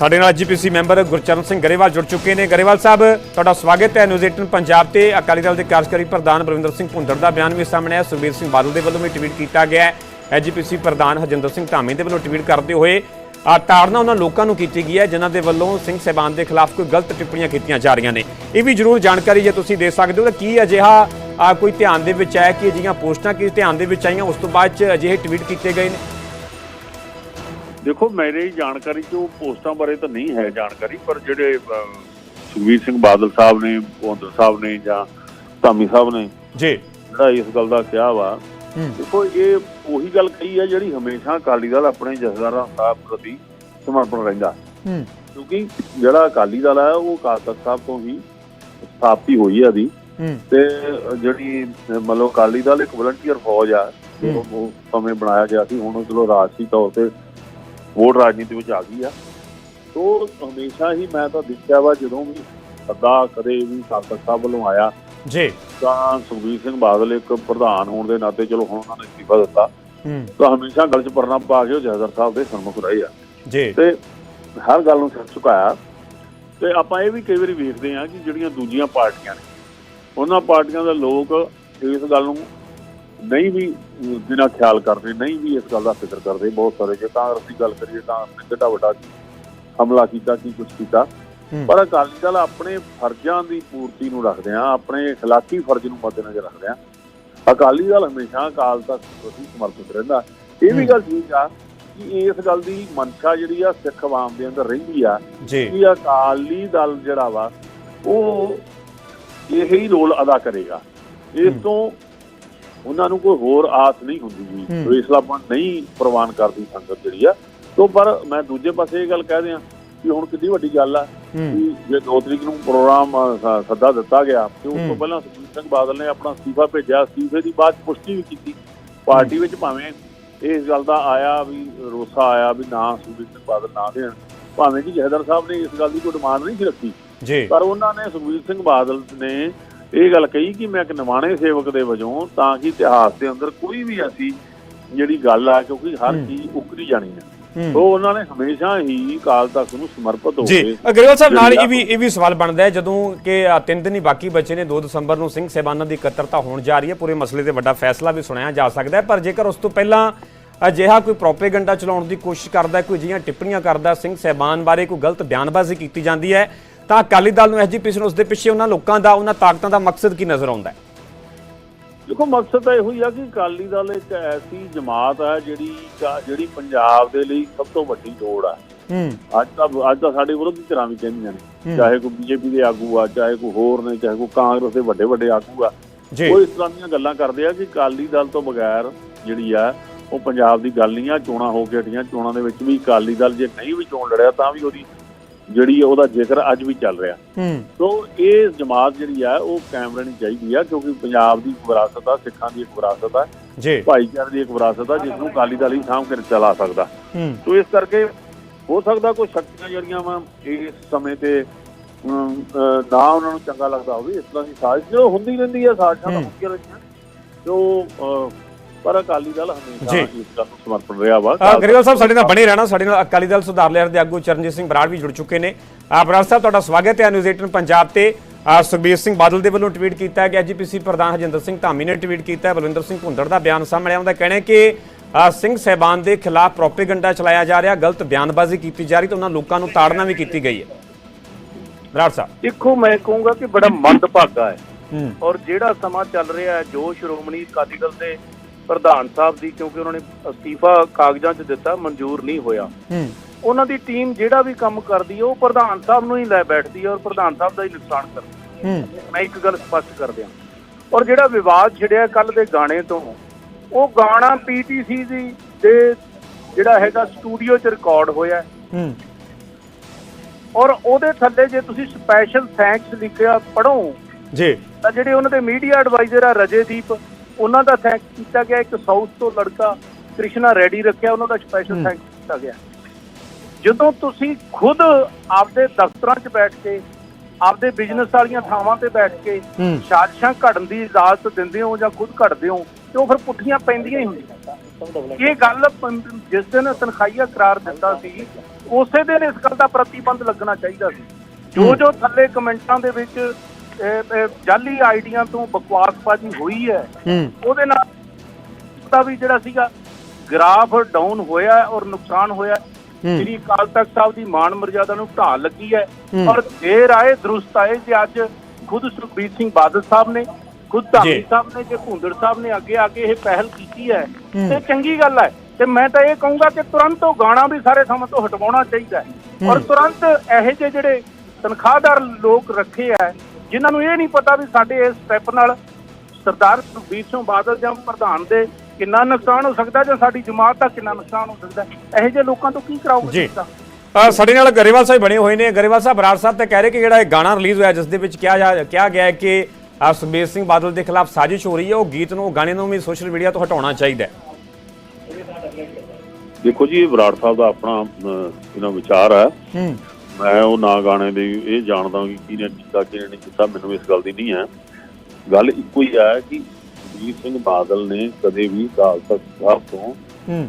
ਸਾਡੇ ਨਾਲ ਜੀਪੀਸੀ ਮੈਂਬਰ ਗੁਰਚਰਨ ਸਿੰਘ ਗਰੇਵਾਲ ਜੁੜ ਚੁੱਕੇ ਨੇ। ਗਰੇਵਾਲ ਸਾਹਿਬ, ਤੁਹਾਡਾ ਸਵਾਗਤ ਹੈ ਨਿਊਜ਼ 18 ਪੰਜਾਬ ਤੇ। ਅਕਾਲੀ ਦਲ ਦੇ ਕਾਰਜਕਾਰੀ ਪ੍ਰਧਾਨ ਬਲਵਿੰਦਰ ਸਿੰਘ ਭੁੰਦੜ ਦਾ ਬਿਆਨ ਵੀ ਸਾਹਮਣੇ ਆਇਆ। ਸੁਖਬੀਰ ਸਿੰਘ ਬਾਦਲ ਦੇ ਵੱਲੋਂ ਵੀ ਟਵੀਟ ਕੀਤਾ ਗਿਆ ਹੈ। ਐਜੀਪੀਸੀ ਪ੍ਰਧਾਨ ਹਰਜਿੰਦਰ ਸਿੰਘ ਧਾਮੀ ਦੇ ਵੱਲੋਂ ਟਵੀਟ ਕਰਦੇ ਹੋਏ ਆ ਤਾੜਨਾ ਉਹਨਾਂ ਲੋਕਾਂ ਨੂੰ ਕੀਤੀ ਗਈ ਹੈ, ਜਿਨ੍ਹਾਂ ਦੇ ਵੱਲੋਂ ਸਿੰਘ ਸਹਿਬਾਨ ਦੇ ਖਿਲਾਫ ਕੋਈ ਗਲਤ ਟਿੱਪਣੀਆਂ ਕੀਤੀਆਂ ਜਾ ਰਹੀਆਂ ਨੇ। ਇਹ ਵੀ ਜ਼ਰੂਰ ਜਾਣਕਾਰੀ ਜੇ ਤੁਸੀਂ ਦੇ ਸਕਦੇ ਹੋ, ਤਾਂ ਕੀ ਅਜਿਹਾ ਕੋਈ ਧਿਆਨ ਦੇ ਵਿੱਚ ਆਇਆ ਕਿ ਅਜਿਹੀਆਂ ਪੋਸਟਾਂ ਕਿਸ ਧਿਆਨ ਦੇ ਵਿੱਚ ਆਈਆਂ? ਉਸ ਤੋਂ ਬਾਅਦ ਚ ਅਜਿਹੇ ਟਵੀਟ ਕੀਤੇ ਗਏ ਨੇ। ਦੇਖੋ ਮੇਰੇ ਜਾਣਕਾਰੀ ਚ ਉਹ ਪੋਸਟਾਂ ਬਾਰੇ ਤਾਂ ਨਹੀਂ ਹੈ ਜਾਣਕਾਰੀ ਪਰ ਜਿਹੜੇ ਅਹ, ਸੁਖਬੀਰ ਸਿੰਘ ਬਾਦਲ ਸਾਹਿਬ ਨੇ ਭੁੰਦਰ ਸਾਹਿਬ ਨੇ ਜਾਂ ਧਾਮੀ ਸਾਹਿਬ ਨੇ ਜੀ। ਜਿਹੜਾ ਇਸ ਗੱਲ ਦਾ ਕਿਹਾ ਵਾ ਦੇਖੋ ਇਹ ਉਹੀ ਗੱਲ ਕਹੀ ਹੈ ਜਿਹੜੀ ਹਮੇਸ਼ਾ ਅਕਾਲੀ ਦਲ ਆਪਣੇ ਜਥੇਦਾਰਾਂ ਸਾਹਿਬ ਪ੍ਰਤੀ ਸਮਰਪਣ ਰਹਿੰਦਾ। ਹੂੰ। ਕਿਉਂਕਿ ਜਿਹੜਾ ਅਕਾਲੀ ਦਲ ਹੈ ਉਹ ਅਕਾਲ ਤਖਤ ਸਾਹਿਬ ਤੋਂ ਹੀ ਸਥਾਪਿਤ ਹੋਈ ਹੈ ਦੀ। ਤੇ ਜਿਹੜੀ ਮਤਲਬ ਅਕਾਲੀ ਦਲ ਇੱਕ ਵਲੰਟੀਅਰ ਫੌਜ ਆ। ਉਹ ਉਹ ਸਮੇਂ ਬਣਾਇਆ ਗਿਆ ਸੀ ਹੁਣ ਉਹ ਚਲੋ ਰਾਜਸੀ ਤੌਰ ਤੇ ਵੋਟ ਰਾਜਨੀਤੀ ਵਿੱਚ ਆ ਗਈ ਆ। ਤੋਂ ਹਮੇਸ਼ਾ ਹੀ ਮੈਂ ਤਾਂ ਦੇਖਿਆ ਵਾ ਜਦੋਂ ਵੀ ਸੱਦਾ ਕਦੇ ਵੀ ਸਾਕਤ ਸਾਹਿਬ ਵੱਲੋਂ ਆਇਆ ਜੀ। ਤਾਂ ਸੁਖਬੀਰ ਸਿੰਘ ਬਾਦਲ ਇੱਕ ਪ੍ਰਧਾਨ ਹੋਣ ਦੇ ਨਾਤੇ ਚਲੋ ਹੁਣ ਉਹਨਾਂ ਨੇ ਅਸਤੀਫਾ ਦਿੱਤਾ। ਤਾਂ ਹਮੇਸ਼ਾ ਗੱਲ 'ਚ ਪਰਨਾ ਪਾ ਕੇ ਉਹ ਜਹਦਰ ਸਾਹਿਬ ਦੇ ਸਨਮੁਖ ਰਹੇ ਆ। ਜੀ। ਤੇ ਹਰ ਗੱਲ ਨੂੰ ਸਿਰ ਝੁਕਾਇਆ। ਤੇ ਆਪਾਂ ਇਹ ਵੀ ਕਈ ਵਾਰੀ ਵੇਖਦੇ ਆ ਕਿ ਜਿਹੜੀਆਂ ਦੂਜੀਆਂ ਪਾਰਟੀਆਂ ਨੇ ਉਹਨਾਂ ਪਾਰਟੀਆਂ ਦੇ ਲੋਕ ਇਸ ਗੱਲ ਨੂੰ ਨਹੀਂ ਵੀ ਜਿਨਾ ਖਿਆਲ ਕਰਦੇ ਨਹੀਂ ਵੀ ਇਸ ਗੱਲ ਦਾ ਫਿਕਰ ਕਰਦੇ ਬਹੁਤ ਸਾਰੇ ਜੇ ਤਾਂ ਅਸੀਂ ਗੱਲ ਕਰੀਏ ਤਾਂ ਕਿੱਡਾ ਵੱਡਾ ਹਮਲਾ ਕੀਤਾ ਕੀ ਕੁਝ ਕੀਤਾ। ਪਰ ਅਕਾਲੀ ਦਲ ਆਪਣੇ ਫਰਜ਼ਾਂ ਦੀ ਪੂਰਤੀ ਨੂੰ ਰੱਖਦੇ ਆ ਆਪਣੇ ਇਖਲਾਕੀ ਫਰਜ਼ ਨੂੰ ਮੱਦੇਨਜ਼ਰ ਰੱਖਦੇ ਆ। ਅਕਾਲੀ ਦਲ ਹਮੇਸ਼ਾ ਅਕਾਲ ਦਾ ਪ੍ਰਤੀ ਸਮਰਪਿਤ ਰਹਿੰਦਾ। ਇਹ ਵੀ ਗੱਲ ਠੀਕ ਆ ਕਿ ਇਸ ਗੱਲ ਦੀ ਮਨਸ਼ਾ ਜਿਹੜੀ ਆ ਸਿੱਖ ਆਵਾਮ ਦੇ ਅੰਦਰ ਰਹਿੰਦੀ ਆ ਕਿ ਅਕਾਲੀ ਦਲ ਜਿਹੜਾ ਵਾ ਉਹ ਇਹੀ ਰੋਲ ਅਦਾ ਕਰੇਗਾ। ਇਸ ਤੋਂ ਉਹਨਾਂ ਨੂੰ ਕੋਈ ਹੋਰ ਆਸ ਨਹੀਂ ਹੁੰਦੀ ਜੀ। ਫੈਸਲਾਪਨ ਨਹੀਂ ਪ੍ਰਵਾਨ ਕਰਦੀ ਸੰਗਤ ਜਿਹੜੀ ਆ। ਤੋਂ ਪਰ ਮੈਂ ਦੂਜੇ ਪਾਸੇ ਇਹ ਗੱਲ ਕਹਿ ਦਿਆਂ ਕਿ ਹੁਣ ਕਿੰਨੀ ਵੱਡੀ ਗੱਲ ਆ ਕਿ ਜੇ 2 ਤਰੀਕ ਨੂੰ ਪ੍ਰੋਗਰਾਮ ਸੱਦਾ ਦਿੱਤਾ ਗਿਆ ਤੇ ਉਸ। ਤੋਂ ਪਹਿਲਾਂ ਸੁਖਬੀਰ ਸਿੰਘ ਬਾਦਲ ਨੇ ਆਪਣਾ ਅਸਤੀਫਾ ਭੇਜਿਆ। ਅਸਤੀਫੇ ਦੀ ਬਾਅਦ ਪੁਸ਼ਟੀ ਵੀ ਕੀਤੀ। ਪਾਰਟੀ ਵਿੱਚ ਭਾਵੇਂ ਇਸ ਗੱਲ ਦਾ ਆਇਆ ਵੀ ਰੋਸਾ ਆਇਆ ਵੀ ਨਾ ਸੁਖਬੀਰ ਸਿੰਘ ਬਾਦਲ ਨਾ ਦੇਣ। ਭਾਵੇਂ ਕਿ ਜਹਦਰ ਸਾਹਿਬ ਨੇ ਇਸ ਗੱਲ ਦੀ ਕੋਈ ਡਿਮਾਂਡ ਨਹੀਂ ਸੀ ਰੱਖੀ। ਜੀ। ਪਰ ਉਹਨਾਂ ਨੇ ਸੁਖਬੀਰ ਸਿੰਘ ਬਾਦਲ ਨੇ ਇਹ ਗੱਲ ਕਹੀ ਕਿ ਮੈਂ ਇੱਕ ਨਿਮਾਣੇ ਸੇਵਕ ਦੇ ਵਜੋਂ ਤਾਂ ਕਿ ਇਤਿਹਾਸ ਦੇ ਅੰਦਰ ਕੋਈ ਵੀ ਐਸੀ ਜਿਹੜੀ ਗੱਲ ਆ ਕਿਉਂਕਿ ਹਰ। ਚੀਜ਼ ਉਕਰੀ ਜਾਣੀ ਹੈ ਉਹ ਉਹਨਾਂ ਨੇ ਹਮੇਸ਼ਾ ਹੀ ਕਾਲ ਤੱਕ ਨੂੰ ਸਮਰਪਿਤ ਹੋ ਜੀ ਕੇ ਅਗਰੇਵਾਲ ਸਾਹਿਬ ਨਾਲ ਇਹ ਵੀ ਇਹ ਵੀ ਸਵਾਲ ਬਣਦਾ ਹੈ ਜਦੋਂ ਕਿ ਤਿੰਨ ਦਿਨ ਹੀ ਬਾਕੀ ਬਚੇ ਨੇ 2 ਦਸੰਬਰ ਨੂੰ ਸਿੰਘ ਸਹਿਬਾਨਾਂ ਦੀ ਇਕੱਤਰਤਾ ਹੋਣ ਜਾ ਰਹੀ ਹੈ ਪੂਰੇ ਮਸਲੇ ਤੇ ਵੱਡਾ ਫੈਸਲਾ ਵੀ ਸੁਣਾਇਆ ਜਾ ਸਕਦਾ ਹੈ ਪਰ ਜੇਕਰ ਉਸ ਤੋਂ ਪਹਿਲਾਂ ਅਜਿਹਾ ਕੋਈ ਪ੍ਰੋਪੇਗੈਂਡਾ ਚਲਾਉਣ ਦੀ ਕੋਸ਼ਿਸ਼ ਕਰਦਾ ਹੈ, ਕੋਈ ਅਜਿਹੀਆਂ ਟਿੱਪਣੀਆਂ ਕਰਦਾ ਸਿੰਘ ਸਹਿਬਾਨ ਬਾਰੇ ਕੋਈ ਗਲਤ ਬਿਆਨਬਾਜ਼ੀ ਕੀਤੀ ਜਾਂਦੀ ਹੈ ਤਾਂ ਅਕਾਲੀ ਦਲ ਨੂੰ ਐਸਜੀਪੀਸੀ ਨੂੰ ਉਸ ਦੇ ਪਿੱਛੇ ਉਹਨਾਂ ਲੋਕਾਂ ਦਾ ਉਹਨਾਂ ਤਾਕਤਾਂ ਦਾ ਮਕਸਦ ਕੀ ਨਜ਼ਰ ਆਉਂਦਾ ਹੈ? ਦੇਖੋ ਮਕਸਦ ਤਾਂ ਇਹੋ ਹੀ ਆ ਕਿ ਅਕਾਲੀ ਦਲ ਇੱਕ ਐਸੀ ਜਮਾਤ ਹੈ ਜਿਹੜੀ ਜਿਹੜੀ ਪੰਜਾਬ ਦੇ ਲਈ ਸਭ ਤੋਂ ਵੱਡੀ ਲੋੜ ਆ। ਅੱਜ ਤਾਂ ਅੱਜ ਤਾਂ ਸਾਡੇ ਵਿਰੋਧੀ ਧਿਰਾਂ ਵੀ ਕਹਿੰਦੀਆਂ ਨੇ। ਚਾਹੇ ਕੋਈ ਬੀਜੇਪੀ ਦੇ ਆਗੂ ਆ ਚਾਹੇ ਕੋਈ ਹੋਰ ਨੇ ਚਾਹੇ ਕੋਈ ਕਾਂਗਰਸ ਦੇ ਵੱਡੇ ਵੱਡੇ ਆਗੂ ਆ। ਉਹ ਇਸ ਤਰ੍ਹਾਂ ਦੀਆਂ ਗੱਲਾਂ ਕਰਦੇ ਆ ਕਿ ਅਕਾਲੀ ਦਲ ਤੋਂ ਬਗੈਰ ਜਿਹੜੀ ਆ ਉਹ ਪੰਜਾਬ ਦੀ ਗੱਲ ਨਹੀਂ ਆ। ਚੋਣਾਂ ਹੋ ਕੇ ਹਟੀਆਂ। ਚੋਣਾਂ ਦੇ ਵਿੱਚ ਵੀ ਅਕਾਲੀ ਦਲ ਜੇ ਨਹੀਂ ਵੀ ਚੋਣ ਲੜਿਆ ਤਾਂ ਵੀ ਉਹਦੀ ਜਿਹੜੀ ਉਹਦਾ ਜ਼ਿਕਰ ਅੱਜ ਵੀ ਚੱਲ ਰਿਹਾ। ਹੂੰ। ਸੋ ਇਹ ਜਮਾਤ ਜਿਹੜੀ ਆ ਉਹ ਕਾਇਮ ਰਹਿਣੀ ਚਾਹੀਦੀ ਆ ਕਿਉਂਕਿ ਪੰਜਾਬ ਦੀ ਵਿਰਾਸਤ ਆ ਸਿੱਖਾਂ ਦੀ ਇੱਕ ਵਿਰਾਸਤ ਆ ਜੀ। ਭਾਈਚਾਰੇ ਦੀ ਇੱਕ ਵਿਰਾਸਤ ਆ ਜਿਸ ਨੂੰ ਅਕਾਲੀ ਦਲ ਸਾਂਭ ਕੇ ਚਲਾ ਸਕਦਾ। ਹੂੰ। ਸੋ ਇਸ ਕਰਕੇ ਹੋ ਸਕਦਾ ਕੋਈ ਸ਼ਕਤੀਆਂ ਜਿਹੜੀਆਂ ਵਾ ਇਸ ਸਮੇਂ ਤੇ ਨਾ ਉਹਨਾਂ ਨੂੰ ਚੰਗਾ ਲੱਗਦਾ ਹੋਵੇ ਇਸ ਤਰ੍ਹਾਂ ਦੀ ਸਾਜ਼ਿਸ਼ ਹੁੰਦੀ ਰਹਿੰਦੀ ਹੈ ਸਾਜ਼ਿਸ਼ਾਂ। ਹੁੰਦੀਆਂ ਰਹਿੰਦੀਆਂ। ਜੋ ਪਰ ਅਕਾਲੀ ਦਲ ਹਮੇਸ਼ਾ। ਇਸ ਗੱਲ ਨੂੰ ਸਮਰਪਣ ਰਿਹਾ ਵਾ। ਗਰੇਵਾਲ ਸਾਹਿਬ ਸਾਡੇ ਨਾਲ ਬਣੇ ਰਹਿਣਾ ਸਾਡੇ ਨਾਲ ਅਕਾਲੀ ਦਲ ਸੁਧਾਰ ਲਹਿਰ ਦੇ ਆਗੂ ਚਰਨਜੀਤ ਸਿੰਘ ਬਰਾੜ ਵੀ ਜੁੜ ਚੁੱਕੇ ਨੇ। ਬਰਾੜ ਸਾਹਿਬ ਤੁਹਾਡਾ ਸਵਾਗਤ ਹੈ ਨਿਊਜ਼ 18 ਪੰਜਾਬ ਤੇ। ਸੁਖਬੀਰ ਸਿੰਘ ਬਾਦਲ ਦੇ ਵੱਲੋਂ ਟਵੀਟ ਕੀਤਾ ਹੈ ਕਿ ਐਜੀਪੀਸੀ ਪ੍ਰਧਾਨ ਹਜਿੰਦਰ ਸਿੰਘ ਧਾਮੀ ਨੇ ਟਵੀਟ ਕੀਤਾ ਬਲਵਿੰਦਰ ਸਿੰਘ ਭੁੰਦੜ ਦਾ ਬਿਆਨ ਸਾਹਮਣੇ ਆਉਂਦਾ ਕਹਿਣਾ ਕਿ ਸਿੰਘ ਸਹਿਬਾਨ ਦੇ ਖਿਲਾਫ ਪ੍ਰੋਪੇਗੈਂਡਾ ਚਲਾਇਆ ਜਾ ਰਿਹਾ ਗਲਤ ਬਿਆਨਬਾਜ਼ੀ ਕੀਤੀ ਜਾ ਰਹੀ ਤੇ ਉਹਨਾਂ ਲੋਕਾਂ ਨੂੰ ਤਾੜਨਾ ਵੀ ਕੀਤੀ ਗਈ ਹੈ। ਬਰਾੜ ਸਾਹਿਬ। ਦੇਖੋ ਮੈਂ ਕਹੂੰਗਾ ਕਿ ਬੜਾ ਮੰਦਭਾਗਾ ਹੂੰ। ਔਰ ਜਿਹੜਾ ਸਮਾਂ ਚੱਲ ਰਿਹਾ ਹੈ ਜੋ ਸ਼੍ਰੋਮਣੀ ਅਕਾਲੀ ਦਲ ਦੇ ਪ੍ਰਧਾਨ ਸਾਹਿਬ ਦੀ ਕਿਉਂਕਿ ਉਹਨਾਂ ਨੇ ਅਸਤੀਫਾ ਕਾਗਜ਼ਾਂ 'ਚ ਦਿੱਤਾ ਮਨਜ਼ੂਰ ਨਹੀਂ ਹੋਇਆ। ਹੂੰ। ਉਹਨਾਂ ਦੀ ਟੀਮ ਜਿਹੜਾ ਵੀ ਕੰਮ ਕਰਦੀ ਹੈ ਉਹ ਪ੍ਰਧਾਨ ਸਾਹਿਬ ਨੂੰ ਹੀ ਲੈ ਬੈਠਦੀ ਹੈ ਔਰ ਪ੍ਰਧਾਨ ਸਾਹਿਬ ਦਾ ਹੀ ਨੁਕਸਾਨ ਕਰਦੀ ਹੈ। ਮੈਂ ਇੱਕ ਗੱਲ ਸਪਸ਼ਟ ਕਰ ਦਿਆਂ ਔਰ ਜਿਹੜਾ ਵਿਵਾਦ ਛਿੜਿਆ ਕੱਲ ਦੇ ਗਾਣੇ ਤੋਂ ਉਹ ਗਾਣਾ ਪੀਟੀਸੀ ਦੀ ਦੇ ਜਿਹੜਾ ਹੈਗਾ ਸਟੂਡੀਓ 'ਚ ਰਿਕਾਰਡ ਹੋਇਆ ਹੂੰ। ਔਰ ਉਹਦੇ ਥੱਲੇ ਜੇ ਤੁਸੀਂ ਸਪੈਸ਼ਲ ਥੈਂਕਸ ਲਿਖਿਆ ਪੜੋ ਜੀ। ਤਾਂ ਜਿਹੜੇ ਉਹਨਾਂ ਦੇ ਮੀਡੀਆ ਐਡਵਾਈਜ਼ਰ ਆ ਰਜੇਦੀਪ ਉਹਨਾਂ ਦਾ ਥੈਂਕ ਕੀਤਾ ਗਿਆ ਇੱਕ ਸਾਊਥ ਤੋਂ ਲੜਕਾ ਕ੍ਰਿਸ਼ਨਾ ਰੈਡੀ ਰੱਖਿਆ ਉਹਨਾਂ ਦਾ ਸਪੈਸ਼ਲ। ਥੈਂਕ ਕੀਤਾ ਗਿਆ। ਜਦੋਂ ਤੁਸੀਂ ਖੁਦ ਆਪਦੇ ਦਫ਼ਤਰਾਂ 'ਚ ਬੈਠ ਕੇ ਆਪਦੇ ਬਿਜ਼ਨਸ ਵਾਲੀਆਂ ਥਾਵਾਂ ਤੇ ਬੈਠ ਕੇ ਸਾਜ਼ਿਸ਼ਾਂ ਘੜਨ ਦੀ ਇਜਾਜ਼ਤ ਦਿੰਦੇ ਹੋ ਜਾਂ ਖੁਦ ਘੜਦੇ ਹੋ ਤੇ ਉਹ ਫਿਰ ਪੁੱਠੀਆਂ ਪੈਂਦੀਆਂ ਹੀ ਹੁੰਦੀਆਂ। ਇਹ ਗੱਲ ਜਿਸ ਦਿਨ ਤਨਖਾਹੀਆ ਕਰਾਰ ਦਿੱਤਾ ਸੀ ਉਸੇ ਦਿਨ ਇਸ ਗੱਲ ਦਾ ਪ੍ਰਤੀਬੰਧ ਲੱਗਣਾ ਚਾਹੀਦਾ ਸੀ। ਜੋ ਜੋ ਥੱਲੇ ਕਮੈਂਟਾਂ ਦੇ ਵਿੱਚ ਜਾਲੀ ਆਈਡੀਆਂ ਤੋਂ ਬਕਵਾਸਬਾਜ਼ੀ ਹੋਈ ਹੈ ਉਹਦੇ ਨਾਲ ਦਾ ਵੀ ਜਿਹੜਾ ਸੀਗਾ ਗ੍ਰਾਫ ਡਾਊਨ ਹੋਇਆ ਔਰ ਨੁਕਸਾਨ ਹੋਇਆ ਜਿਹੜੀ ਅਕਾਲ ਤਖਤ ਸਾਹਿਬ ਦੀ ਮਾਣ ਮਰਜ਼ਾਦਾ ਨੂੰ ਢਾਹ ਲੱਗੀ ਹੈ। ਔਰ ਦੇਰ ਆਏ ਦਰੁਸਤ ਆਏ ਕਿ ਅੱਜ ਖੁਦ ਸੁਖਬੀਰ ਸਿੰਘ ਬਾਦਲ ਸਾਹਿਬ ਨੇ ਖੁਦ ਧਾਮੀ ਜੀ। ਸਾਹਿਬ ਨੇ ਜੇ ਭੁੰਦੜ ਸਾਹਿਬ ਨੇ ਅੱਗੇ ਆ ਕੇ ਇਹ ਪਹਿਲ ਕੀਤੀ ਹੈ। ਤੇ ਚੰਗੀ ਗੱਲ ਹੈ ਤੇ ਮੈਂ ਤਾਂ ਇਹ ਕਹੂੰਗਾ ਕਿ ਤੁਰੰਤ ਉਹ ਗਾਣਾ ਵੀ ਸਾਰੇ ਥਾਵਾਂ ਤੋਂ ਹਟਵਾਉਣਾ ਚਾਹੀਦਾ ਔਰ। ਤੁਰੰਤ ਇਹੋ ਜਿਹੇ ਜਿਹੜੇ ਤਨਖਾਹਦਾਰ ਲੋਕ ਰੱਖੇ ਆ ਜਿਨ੍ਹਾਂ ਨੂੰ ਇਹ ਨਹੀਂ ਪਤਾ ਵੀ ਸਾਡੇ ਇਸ ਸਟੈਪ ਨਾਲ ਸਰਦਾਰ ਸੁਖਬੀਰ ਸਿੰਘ ਬਾਦਲ ਜਾਂ ਪ੍ਰਧਾਨ ਦੇ ਕਿੰਨਾ ਨੁਕਸਾਨ ਹੋ ਸਕਦਾ ਜਾਂ ਸਾਡੀ ਜਮਾਤ ਦਾ ਕਿੰਨਾ ਨੁਕਸਾਨ ਹੋ ਸਕਦਾ। ਇਹੋ ਜਿਹੇ ਲੋਕਾਂ ਤੋਂ ਕੀ ਕਰਾਓਗੇ ਸਾਡੇ ਨਾਲ ਗਰੇਵਾਲ ਸਾਹਿਬ ਬਣੇ ਹੋਏ ਨੇ। ਗਰੇਵਾਲ ਸਾਹਿਬ ਬਰਾੜ ਸਾਹਿਬ ਤੇ ਕਹਿ ਰਹੇ ਕਿ ਜਿਹੜਾ ਇਹ ਗਾਣਾ ਰਿਲੀਜ਼ ਹੋਇਆ ਜਿਸ ਦੇ ਵਿੱਚ ਕਿਹਾ ਜਾ ਕਿਹਾ ਗਿਆ ਹੈ ਕਿ ਸੁਖਬੀਰ ਸਿੰਘ ਬਾਦਲ ਦੇ ਖਿਲਾਫ ਸਾਜ਼ਿਸ਼ ਹੋ ਰਹੀ ਹੈ। ਉਹ ਗੀਤ ਨੂੰ ਗਾਣੇ ਨੂੰ ਵੀ ਸੋਸ਼ਲ ਮੀਡੀਆ ਤੋਂ ਹਟਾਉਣਾ ਚਾਹੀਦਾ ਹੈ। ਦੇਖੋ ਜੀ ਇਹ ਬਰਾੜ ਸਾਹਿਬ ਦਾ ਆਪਣਾ ਇਹਨਾਂ ਵਿਚਾਰ ਹੂੰ। ਮੈਂ ਉਹ ਨਾ ਗਾਣੇ ਦੇ ਇਹ ਜਾਣਦਾ ਕਿ ਕਿਹਨੇ ਕੀਤਾ ਕਿਹਨੇ ਨਹੀਂ ਕੀਤਾ ਮੈਨੂੰ ਇਸ ਗੱਲ ਦੀ ਨਹੀਂ ਹੈ। ਗੱਲ ਇੱਕੋ ਹੀ ਹੈ ਕਿ ਸੁਖਬੀਰ ਸਿੰਘ ਬਾਦਲ ਨੇ ਕਦੇ ਵੀ ਅਕਾਲ ਤਖਤ ਸਾਹਿਬ ਤੋਂ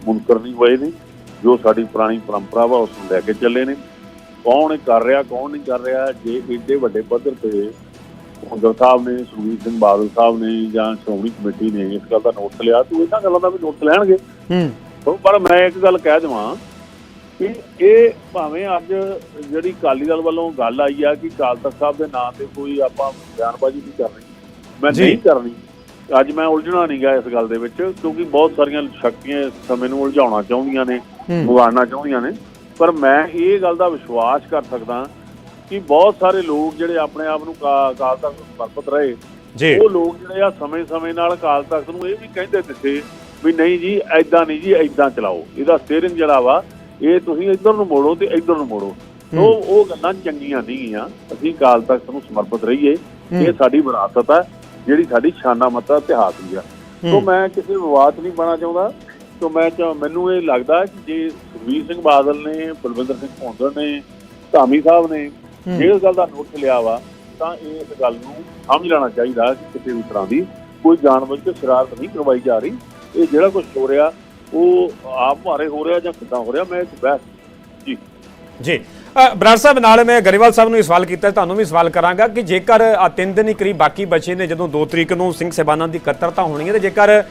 ਮੁਨਕਰ ਨਹੀਂ ਹੋਏ ਨੇ। ਜੋ ਸਾਡੀ ਪੁਰਾਣੀ ਪਰੰਪਰਾ ਵਾ ਉਸ ਨੂੰ ਲੈ ਕੇ ਚੱਲੇ ਨੇ। ਕੌਣ ਕਰ ਰਿਹਾ ਕੌਣ ਨਹੀਂ ਕਰ ਰਿਹਾ ਜੇ ਏਡੇ ਵੱਡੇ ਪੱਧਰ ਤੇ ਹੁੰਦਰ ਸਾਹਿਬ ਨੇ ਸੁਖਬੀਰ ਸਿੰਘ ਬਾਦਲ ਸਾਹਿਬ ਨੇ ਜਾਂ ਸ਼੍ਰੋਮਣੀ ਕਮੇਟੀ ਨੇ ਇਸ ਗੱਲ ਦਾ ਨੋਟ ਲਿਆ ਤਾਂ ਇਹਨਾਂ ਗੱਲਾਂ ਦਾ ਵੀ ਨੋਟ ਲੈਣਗੇ। ਹੂੰ। ਪਰ ਮੈਂ ਇੱਕ ਗੱਲ ਕਹਿ ਦੇਵਾਂ ਕਿ ਇਹ ਭਾਵੇਂ ਅੱਜ ਜਿਹੜੀ ਅਕਾਲੀ ਦਲ ਵੱਲੋਂ ਗੱਲ ਆਈ ਆ ਕਿ ਅਕਾਲ ਤਖਤ ਸਾਹਿਬ ਦੇ ਨਾਂ ਤੇ ਕੋਈ ਆਪਾਂ ਬਿਆਨਬਾਜ਼ੀ ਨਹੀਂ ਕਰਨੀ ਮੈਂ। ਨਹੀਂ ਕਰਨੀ ਅੱਜ ਮੈਂ ਉਲਝਣਾ ਨਹੀਂ ਗਿਆ ਇਸ ਗੱਲ ਦੇ ਵਿੱਚ ਕਿਉਂਕਿ ਬਹੁਤ ਸਾਰੀਆਂ ਸ਼ਕਤੀਆਂ ਇਸ ਸਮੇਂ ਨੂੰ ਉਲਝਾਉਣਾ ਚਾਹੁੰਦੀਆਂ ਨੇ ਵਿਗਾੜਨਾ ਚਾਹੁੰਦੀਆਂ ਨੇ। ਪਰ ਮੈਂ ਇਹ ਗੱਲ ਦਾ ਵਿਸ਼ਵਾਸ ਕਰ ਸਕਦਾ ਕਿ ਬਹੁਤ ਸਾਰੇ ਲੋਕ ਜਿਹੜੇ ਆਪਣੇ ਆਪ ਨੂੰ ਕਾ- ਅਕਾਲ ਤਖਤ ਨੂੰ ਸਮਰਪਿਤ ਰਹੇ ਜੀ। ਉਹ ਲੋਕ ਜਿਹੜੇ ਆ ਸਮੇਂ-ਸਮੇਂ ਨਾਲ ਅਕਾਲ ਤਖਤ ਨੂੰ ਇਹ ਵੀ ਕਹਿੰਦੇ ਦਿੱਤੇ ਵੀ ਨਹੀਂ ਜੀ ਐਦਾਂ ਨਹੀਂ ਜੀ ਐਦਾਂ ਚਲਾਓ। ਇਹਦਾ ਸਟੀਅਰਿੰਗ ਜਿਹੜਾ ਵਾ ਇਹ ਤੁਸੀਂ ਇੱਧਰ ਨੂੰ ਮੋੜੋ ਤੇ ਇੱਧਰ ਨੂੰ ਮੋੜੋ। ਸੋ ਉਹ ਗੱਲਾਂ ਚੰਗੀਆਂ ਨਹੀਂ ਗਈਆਂ ਅਸੀਂ ਅਕਾਲ ਤਖਤ ਨੂੰ ਸਮਰਪਿਤ ਰਹੀਏ। ਇਹ ਸਾਡੀ ਵਿਰਾਸਤ ਹੈ ਜਿਹੜੀ ਸਾਡੀ ਸ਼ਾਨਾ ਮੱਤਾ ਇਤਿਹਾਸ ਵੀ ਆ। ਸੋ ਮੈਂ ਕਿਸੇ ਵਿਵਾਦ ਨਹੀਂ ਬਣਾ ਚਾਹੁੰਦਾ। ਸੋ ਮੈਂ ਮੈਨੂੰ ਇਹ ਲੱਗਦਾ ਕਿ ਜੇ ਸੁਖਬੀਰ ਸਿੰਘ ਬਾਦਲ ਨੇ ਬਲਵਿੰਦਰ ਸਿੰਘ ਭੌਂਦੜ ਨੇ ਧਾਮੀ ਸਾਹਿਬ ਨੇ ਜੇ ਇਸ ਗੱਲ ਦਾ ਨੋਟ ਲਿਆ ਵਾ ਤਾਂ ਇਸ ਗੱਲ ਨੂੰ ਸਮਝ ਲੈਣਾ ਚਾਹੀਦਾ ਕਿ ਕਿਸੇ ਵੀ ਤਰ੍ਹਾਂ ਦੀ ਕੋਈ ਜਾਣਬੁੱਝ ਕੇ ਸ਼ਰਾਰਤ ਨਹੀਂ ਕਰਵਾਈ ਜਾ ਰਹੀ। ਇਹ ਜਿਹੜਾ ਕੁਝ ਹੋ ਰਿਹਾ ਉਹ ਆਪ ਮਾਰੇ ਹੋ ਰਿਹਾ ਜਾਂ ਕਿੱਦਾਂ ਹੋ ਰਿਹਾ ਮੈਂ ਇਸ ਬਹਿਸ ਜੀ। ਜੀ। ਬਰਾੜ ਸਾਹਿਬ ਨਾਲ ਮੈਂ ਗਰੇਵਾਲ ਸਾਹਿਬ ਨੂੰ ਇਹ ਸਵਾਲ ਕੀਤਾ ਤੁਹਾਨੂੰ ਵੀ ਸਵਾਲ ਕਰਾਂਗਾ ਕਿ ਜੇਕਰ ਆ ਤਿੰਨ ਦਿਨ ਹੀ ਕਰੀਬ ਬਾਕੀ ਬਚੇ ਨੇ ਜਦੋਂ 2 ਤਰੀਕ ਨੂੰ ਸਿੰਘ ਸਹਿਬਾਨਾਂ ਦੀ ਇਕੱਤਰਤਾ ਹੋਣੀ ਹੈ ਤੇ ਜੇਕਰ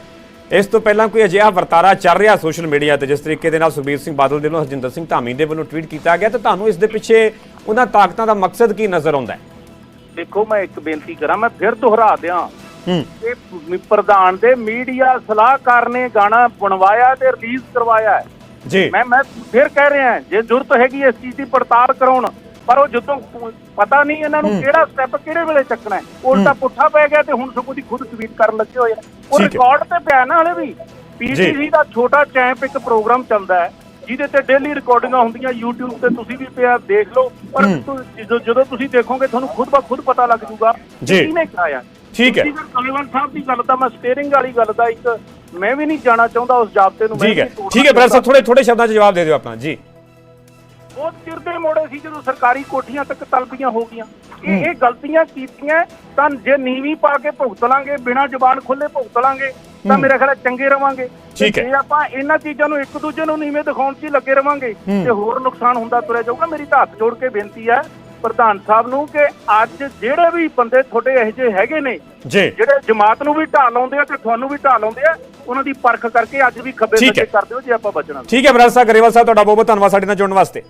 ਇਸ ਤੋਂ ਪਹਿਲਾਂ ਕੋਈ ਅਜਿਹਾ ਵਰਤਾਰਾ ਚੱਲ ਰਿਹਾ ਸੋਸ਼ਲ ਮੀਡੀਆ ਤੇ ਜਿਸ ਤਰੀਕੇ ਦੇ ਨਾਲ ਸੁਖਬੀਰ ਸਿੰਘ ਬਾਦਲ ਦੇ ਵੱਲੋਂ ਹਰਜਿੰਦਰ ਸਿੰਘ ਧਾਮੀ ਦੇ ਵੱਲੋਂ ਟਵੀਟ ਕੀਤਾ ਗਿਆ ਤਾਂ ਤੁਹਾਨੂੰ ਇਸ ਦੇ ਪਿੱਛੇ ਉਹਨਾਂ ਤਾਕਤਾਂ ਦਾ ਮਕਸਦ ਕੀ ਨਜ਼ਰ ਆਉਂਦਾ ਹੈ? ਦੇਖੋ ਮੈਂ ਇੱਕ ਬੇਨਤੀ ਕਰਾਂ ਮੈਂ ਫਿਰ ਦੁਹਰਾ ਦਿਆਂ। ਇਹ ਪ੍ਰਧਾਨ ਦੇ ਮੀਡੀਆ ਸਲਾਹਕਾਰ ਨੇ ਗਾਣਾ ਬਣਵਾਇਆ ਤੇ ਰਿਲੀਜ਼ ਕਰਵਾਇਆ ਹੈ। ਜੀ। ਮੈਂ ਮੈਂ ਫਿਰ ਕਹਿ ਰਿਹਾ ਜੇ ਜ਼ਰੂਰਤ ਹੈਗੀ ਇਸ ਚੀਜ਼ ਦੀ ਪੜਤਾਲ ਕਰਾਉਣ ਪਰ ਉਹ ਜਦੋਂ ਪਤਾ ਨਹੀਂ ਇਹਨਾਂ ਨੂੰ ਕਿਹੜਾ ਸਟੈਪ ਕਿਹੜੇ ਵੇਲੇ ਚੱਕਣਾ ਹੈ। ਉਲਟਾ ਪੁੱਠਾ ਪੈ ਗਿਆ ਤੇ ਹੁਣ ਸਗੋਂ ਦੀ ਖੁਦ ਟਵੀਟ ਕਰਨ ਲੱਗੇ ਹੋਏ ਆ। ਉਹ। ਰਿਕਾਰਡ ਤੇ ਪਿਆ ਨਾ ਹਲੇ ਵੀ। ਪੀਟੀਸੀ ਦਾ ਛੋਟਾ ਚੈਂਪ ਇੱਕ ਪ੍ਰੋਗਰਾਮ ਚੱਲਦਾ ਹੈ ਜਿਹਦੇ ਤੇ ਡੇਲੀ ਰਿਕਾਰਡਿੰਗਾਂ ਹੁੰਦੀਆਂ YouTube ਤੇ ਤੁਸੀਂ ਵੀ ਪਿਆ ਦੇਖ ਲਓ। ਪਰ ਜਦੋਂ ਤੁਸੀਂ ਦੇਖੋਗੇ ਤੁਹਾਨੂੰ ਖੁਦ ਬਾ ਖੁਦ ਪਤਾ ਲੱਗ ਜਾਊਗਾ। ਕਿਹਨੇ ਕਰਾਇਆ ਠੀਕ ਹੈ। ਕਲੇਵਾਲ ਸਾਹਿਬ ਦੀ ਗੱਲ ਤਾਂ ਮੈਂ ਸਟੀਅਰਿੰਗ ਵਾਲੀ ਗੱਲ ਦਾ ਇੱਕ ਮੈਂ ਵੀ ਨਹੀਂ ਜਾਣਾ ਚਾਹੁੰਦਾ ਉਸ ਜਾਬਤੇ ਨੂੰ ਮੈਂ ਠੀਕ ਹੈ। ਠੀਕ ਹੈ ਬਰਾੜ ਸਾਹਿਬ। ਥੋੜੇ ਥੋੜੇ ਸ਼ਬਦਾਂ 'ਚ ਜਵਾਬ ਦੇ ਦਿਓ ਆਪਣਾ ਜੀ। ਉਹ ਚਿਰਦੇ ਮੋੜੇ ਸੀ ਜਦੋਂ ਸਰਕਾਰੀ ਕੋਠੀਆਂ ਤੱਕ ਤਲਬੀਆਂ ਹੋ ਗਈਆਂ। ਇਹ ਇਹ ਗਲਤੀਆਂ ਕੀਤੀਆਂ ਤਾਂ ਜੇ ਨੀਵੀਂ ਪਾ ਕੇ ਭੁਗਤ ਲਾਂਗੇ ਬਿਨਾਂ ਜ਼ਬਾਨ ਖੁੱਲੇ ਭੁਗਤ ਲਾਂਗੇ ਤਾਂ ਮੇਰੇ ਖਿਆਲ ਚੰਗੇ ਰਵਾਂਗੇ। ਠੀਕ ਹੈ। ਜੇ ਆਪਾਂ ਇਹਨਾਂ ਚੀਜ਼ਾਂ ਨੂੰ ਇੱਕ ਦੂਜੇ ਨੂੰ ਨੀਵੇਂ ਦਿਖਾਉਣ 'ਚ ਲੱਗੇ ਰਵਾਂਗੇ ਤੇ ਹੋਰ ਨੁਕਸਾਨ ਹੁੰਦਾ ਤੁਰਿਆ ਜਾਊਗਾ। ਮੇਰੀ ਤਾਂ ਹੱਥ ਜੋੜ ਕੇ ਬੇਨਤੀ ਹੈ ਪ੍ਰਧਾਨ ਸਾਹਿਬ ਨੂੰ ਕਿ ਅੱਜ ਜਿਹੜੇ ਵੀ ਬੰਦੇ ਤੁਹਾਡੇ ਇਹੋ ਜਿਹੇ ਹੈਗੇ ਨੇ ਜੀ। ਜਿਹੜੇ ਜਮਾਤ ਨੂੰ ਵੀ ਢਾਹ ਲਾਉਂਦੇ ਆ ਤੇ ਤੁਹਾਨੂੰ ਵੀ ਢਾਹ ਲਾਉਂਦੇ ਆ ਉਹਨਾਂ ਦੀ ਪਰਖ ਕਰਕੇ ਅੱਜ ਵੀ ਖੱਬੇ ਸੱਜੇ ਹੈ। ਕਰ ਦਿਓ ਜੇ ਆਪਾਂ ਬਚਣਾ। ਠੀਕ ਹੈ ਬਰਾੜ ਸਾਹਿਬ ਗਰੇਵਾਲ ਸਾਹਿਬ ਤੁਹਾਡਾ ਬਹੁਤ ਬਹੁਤ ਧੰਨਵਾਦ ਸਾਡੇ ਨਾਲ ਜੁੜਨ ਵਾਸਤੇ।